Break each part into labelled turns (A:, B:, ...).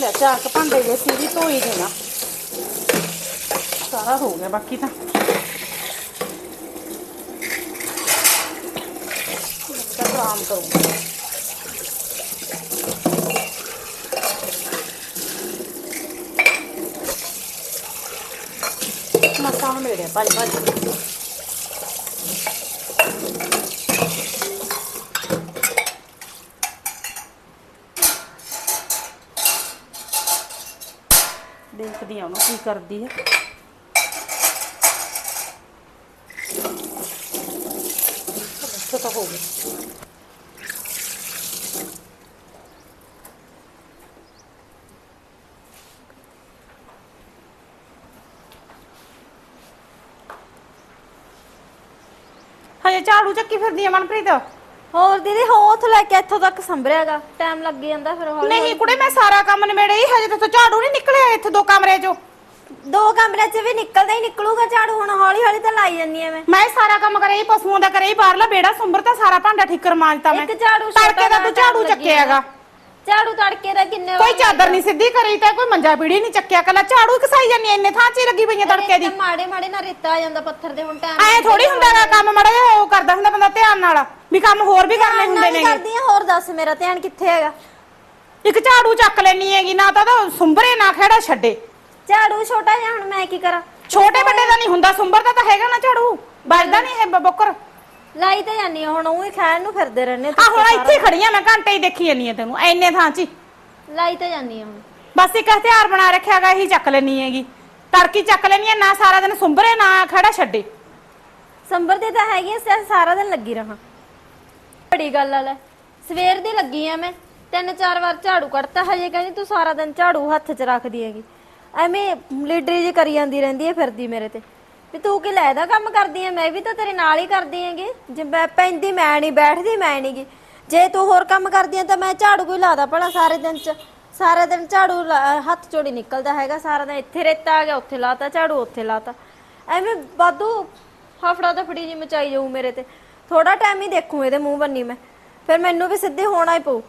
A: ਲੈ ਚਾਰ ਕ ਭਾਂਡੇ ਦੇ ਸੀ ਵੀ ਧੋਈ ਦੇਣਾ ਸਾਰਾ ਹੋ ਗਿਆ ਬਾਕੀ ਤਾਂ ਤਾਂ ਆਰਾਮ ਕਰੂੰਗਾ ਮਸਾਂ ਮੇਰੇ ਭੱਜ ਭੱਜ ਦੇਖਦੀ ਆ ਉਹਨੂੰ ਕੀ ਕਰਦੀ ਹੈ? ਗਿਆ। ਹਜੇ ਝਾੜੂ ਚੱਕੀ ਫਿਰਦੀ ਆ ਮਨਪ੍ਰੀਤ?
B: ਹੋਰ ਦੀਦੀ ਹੋ ਉੱਥੋਂ ਲੈ ਕੇ ਇੱਥੋਂ ਤੱਕ ਸੰਭਰਿਆਗਾ ਟਾਈਮ ਲੱਗ ਜਾਂਦਾ ਫਿਰ ਹੌਲੀ
A: ਨਹੀਂ ਕੁੜੇ ਮੈਂ ਸਾਰਾ ਕੰਮ ਨਿਬੇੜੇ ਹੀ ਹਜੇ ਤਾਂ ਝਾੜੂ ਨਹੀਂ ਨਿਕਲਿਆ ਇੱਥੇ ਦੋ ਕਮਰੇ ਚੋਂ।
B: ਦੋ ਕਮਰੇ 'ਚ ਵੀ ਨਿਕਲਦਾ ਹੀ ਨਿਕਲੂਗਾ ਝਾੜੂ ਹੁਣ ਹੌਲੀ ਹੌਲੀ ਤਾਂ ਲਾਈ ਜੰਨੀ ਐ ਮੈਂ।
A: ਮੈਂ ਸਾਰਾ ਕੰਮ ਕਰਿਆ ਹੀ ਪਸ਼ੂਆਂ ਦਾ ਕਰਿਆ ਹੀ ਬਾਹਰਲਾ ਬੇੜਾ ਸੁੰਬਰ ਤਾਂ ਸਾਰਾ ਭਾਂਡਾ ਠੀਕਰ ਮਾਂਜਤਾ ਮੈਂ।
B: ਇੱਕ ਝਾੜੂ
A: ਤੜਕੇ ਦਾ ਤੂੰ
B: ਜਿਹਾ
A: ਝਾੜੂ
B: ਲੱਗੀ
A: ਚੱਕਿਆਗਾ
B: ਝਾੜੂ ਤੜਕੇ ਦਾ ਕਿੰਨੇ
A: ਕੋਈ ਚਾਦਰ ਨਹੀਂ ਸਿੱਧੀ ਕਰੀ ਤਾਂ ਕੋਈ ਮੰਜਾ ਪੀੜੀ ਨਹੀਂ ਚੱਕਿਆ ਕੱਲਾ ਝਾੜੂ ਕਸਾਈ ਜਾਂਦੀ ਇੰਨੇ ਥਾਂ 'ਚ ਹੀ ਲੱਗੀ ਪਈਆਂ ਤੜਕੇ ਦੀ।
B: ਮਾੜੇ ਮਾੜੇ ਨਾਲ ਰੇਤਾ ਆ ਜਾਂਦਾ ਪੱਥਰ ਦੇ ਹੁਣ ਟਾਈਮ
A: ਐ ਥੋੜੀ ਹੁੰਦਾਗਾ ਕੰਮ ਮੜਾ ਜਿਹਾ ਉਹ ਕਰਦਾ ਹੁੰਦਾ ਬੰਦਾ ਧਿਆਨ ਨਾਲ। ਵੀ ਕੰਮ ਹੋਰ ਵੀ ਕਰਨੇ ਹੁੰਦੇ ਨੇ
B: ਕਰਦੀ ਆ ਹੋਰ ਦੱਸ ਮੇਰਾ ਧਿਆਨ ਕਿੱਥੇ ਹੈਗਾ?
A: ਇੱਕ ਝਾੜੂ ਚੱਕ ਲੈਣੀ ਹੈਗੀ ਨਾ ਤਾਂ ਸੁੰਬਰੇ ਨਾ ਖੇੜਾ ਛੱਡੇ।
B: ਝਾੜੂ ਛੋਟਾ ਜਿਹਾ ਹੁਣ ਮੈਂ ਕੀ ਕਰਾਂ?
A: ਛੋਟੇ ਵੱਡੇ ਦਾ ਨਹੀਂ ਹੁੰਦਾ ਸੁੰਬਰ ਦਾ ਤਾਂ ਹੈਗਾ ਨਾ ਝਾੜੂ। ਵੱਜਦਾ ਨਹੀਂ ਇਹ ਬੋਕਰ।
B: ਲਾਈ ਤਾਂ ਜਾਨੀ ਆ, ਹੁਣ ਉਹ ਹੀ ਖਾਣ ਨੂੰ ਫਿਰਦੇ ਰਹਿੰਦੇ
A: ਆ ਹੁਣ ਇੱਥੇ ਖੜੀ ਆ ਮੈਂ ਘੰਟੇ ਹੀ ਦੇਖੀ ਜਾਨੀ ਆ ਤੈਨੂੰ ਐਨੇ ਥਾਂ 'ਚ ਹੀ।
B: ਲਾਈ ਤਾਂ ਜਾਨੀ ਆ ਹੁਣ।
A: ਬਸ ਇੱਕ ਹਥਿਆਰ ਬਣਾ ਰੱਖਿਆਗਾ ਇਹੀ ਚੱਕ ਲੈਣੀ ਹੈਗੀ। ਤੜਕੀ ਚੱਕ ਲੈਣੀ ਹੈ ਨਾ ਸਾਰਾ ਦਿਨ ਸੁੰਬਰੇ ਨਾ ਖੜਾ ਛੱਡੇ।
B: ਸੰਭਰ ਦੀ ਤਾਂ ਹੈਗੀ ਸਾਰਾ ਦਿਨ ਲੱਗੀ ਰਹਾ। ਬੜੀ ਗੱਲ ਆ ਲੈ ਸਵੇਰ ਦੀ ਲੱਗੀ ਆ ਮੈਂ। ਤਿੰਨ ਚਾਰ ਵਾਰ ਝਾੜੂ ਕੱਢਤਾ ਹਜੇ ਕਹਿੰਦੀ ਤੂੰ ਸਾਰਾ ਦਿਨ ਝਾੜੂ ਹੱਥ 'ਚ ਰੱਖਦੀ ਹੈਗੀ। ਐਵੇਂ ਲੀਡਰੀ ਜੀ ਕਰੀ ਜਾਂਦੀ ਰਹਿੰਦੀ ਹੈ ਫਿਰਦੀ ਮੇਰੇ ਤੇ। ਵੀ ਤੂੰ ਕੀ ਲੈ ਦਾ ਕੰਮ ਕਰਦੀ ਐ ਮੈਂ ਵੀ ਤਾਂ ਤੇਰੇ ਨਾਲ ਹੀ ਕਰਦੀ ਹੈਗੀ। ਜੇ ਮੈਂ ਪੈਂਦੀ, ਮੈਂ ਨਹੀਂ, ਬੈਠਦੀ, ਮੈਂ ਨਹੀਂਗੀ। ਜੇ ਤੂੰ ਹੋਰ ਕੰਮ ਕਰਦੀ ਐ ਤਾਂ ਮੈਂ ਝਾੜੂ ਕੋਈ ਲਾਦਾ ਭਲਾ ਸਾਰੇ ਦਿਨ 'ਚ। ਸਾਰਾ ਦਿਨ ਝਾੜੂ ਲਾ- ਹੱਥ ਚੋੜੀ ਨਿਕਲਦਾ ਹੈਗਾ। ਸਾਰਾ ਦਿਨ ਇੱਥੇ ਰੇਤਾ ਆ ਗਿਆ, ਉੱਥੇ ਲਾਤਾ ਝਾੜੂ, ਉੱਥੇ ਲਾਤਾ। ਐਵੇਂ ਬਾਦੂ ਹਫੜਾ ਦਫੜੀ ਜੀ ਮਚਾਈ ਜਾਊ ਮੇਰੇ ਤੇ। ਥੋੜਾ ਟਾਈਮ ਹੀ ਦੇਖੂ ਇਹਦੇ ਮੂੰਹ ਬੰਨੀ ਮੈਂ। ਫਿਰ ਮੈਨੂੰ ਵੀ ਸਿੱਧੇ ਹੋਣਾ ਹੀ ਪਊ।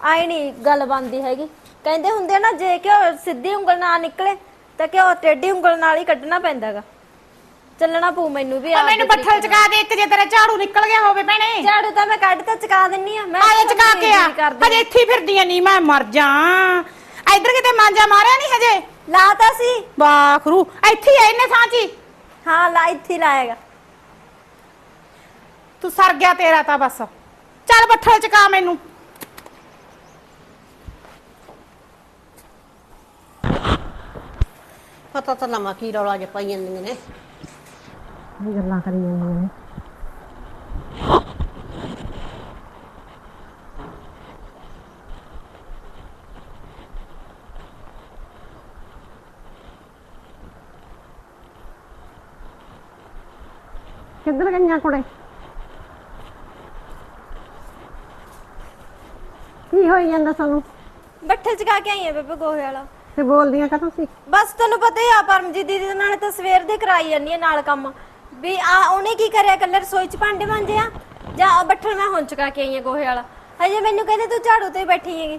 B: ਆਈ ਨਹੀਂ ਗੱਲ ਬਣਦੀ ਹੈਗੀ। ਕਹਿੰਦੇ ਹੁੰਦੇ ਆ ਨਾ ਜੇ ਕਿ ਸਿੱਧੀ ਉਂਗਲ ਨਾਲ ਨਿਕਲੇ ਤਾਂ ਕਿ ਉਹ ਟੇਢੀ ਉਂਗਲ ਨਾਲ ਹੀ ਕੱਢਣਾ ਪੈਂਦਾਗਾ। ਚੱਲਣਾ ਪਊ ਮੈਨੂੰ ਵੀ
A: ਆ ਮੈਨੂੰ ਬੱਠਲ ਚਕਾ ਦੇ ਇੱਕ ਜੇ ਤੇਰਾ ਝਾੜੂ ਨਿਕਲ ਗਿਆ ਹੋਵੇ ਭੈਣੇ।
B: ਝਾੜੂ ਤਾਂ ਮੈਂ ਕੱਢ ਤਾਂ ਚਕਾ ਦਿੰਨੀ ਆ ਮੈਂ
A: ਆਲੇ ਚਕਾ ਕੇ ਆ। ਹਜੇ ਇੱਥੇ ਫਿਰਦੀ ਆ ਨਹੀਂ ਮੈਂ ਮਰ ਜਾ। ਇੱਧਰ ਕਿਤੇ ਮਾਂਜਾ ਮਾਰਿਆ ਨਹੀਂ ਹਜੇ?
B: ਲਾਤਾ ਸੀ।
A: ਬਾਖਰੂ ਇੱਥੇ ਹੀ ਆ ਇੰਨੇ ਥਾਂ 'ਚ ਹੀ।
B: ਲਾ ਇੱਥੇ ਲਾਏਗਾ।
A: ਤੂੰ ਸਰ ਗਿਆ ਤੇਰਾ ਤਾਂ ਬਸ। ਚੱਲ ਬੱਠਲ ਚਕਾ ਮੈਨੂੰ।
C: ਪਤਾ ਤਾਂ ਲਮਾ ਕੀ ਰੌਲਾ ਜਿਹਾ ਪਾਈ ਜਾਂਦੀਆਂ ਨੇ। ਇਹ ਗੱਲਾਂ ਕਰੀ ਜਾਂਦੀਆਂ ਨੇ? ਕਿੱਧਰ ਗਈਆਂ ਕੁੜੇ? ਕੀ ਹੋਈ ਜਾਂਦਾ ਸਾਨੂੰ?
B: ਬੱਠਲ ਚਕਾ ਕੇ ਆਈ ਆ ਬੇਬੇ ਗੋਹੇ ਵਾਲਾ।
C: ਤੇ ਬੋਲਦੀਆਂ ਕਾ ਤੁਸੀਂ
B: ਬਸ ਤੈਨੂੰ ਪਤਾ ਹੀ ਆ ਪਰਮਜੀਤ ਦੀਦੀ ਦੇ ਨਾਲ ਤਾਂ ਸਵੇਰ ਦੇ ਕਰਾਈ ਜਾਂਦੀ ਆ ਨਾਲ ਕੰਮ। ਵੀ ਆ ਉਹਨੇ ਕੀ ਕਰਿਆ ਕੱਲੇ ਰਸੋਈ ਚ ਭਾਂਡੇ ਮਾਂਜੇ ਆ? ਜਾਂ ਆਹ ਬੱਠਲ ਮੈਂ ਹੁਣ ਚਕਾ ਕੇ ਆਈ ਆ ਗੋਹੇ ਵਾਲਾ। ਹਜੇ ਮੈਨੂੰ ਕਹਿੰਦੇ ਤੂੰ ਝਾੜੂ ਤੇ ਹੀ ਬੈਠੀ ਹੈਗੀ।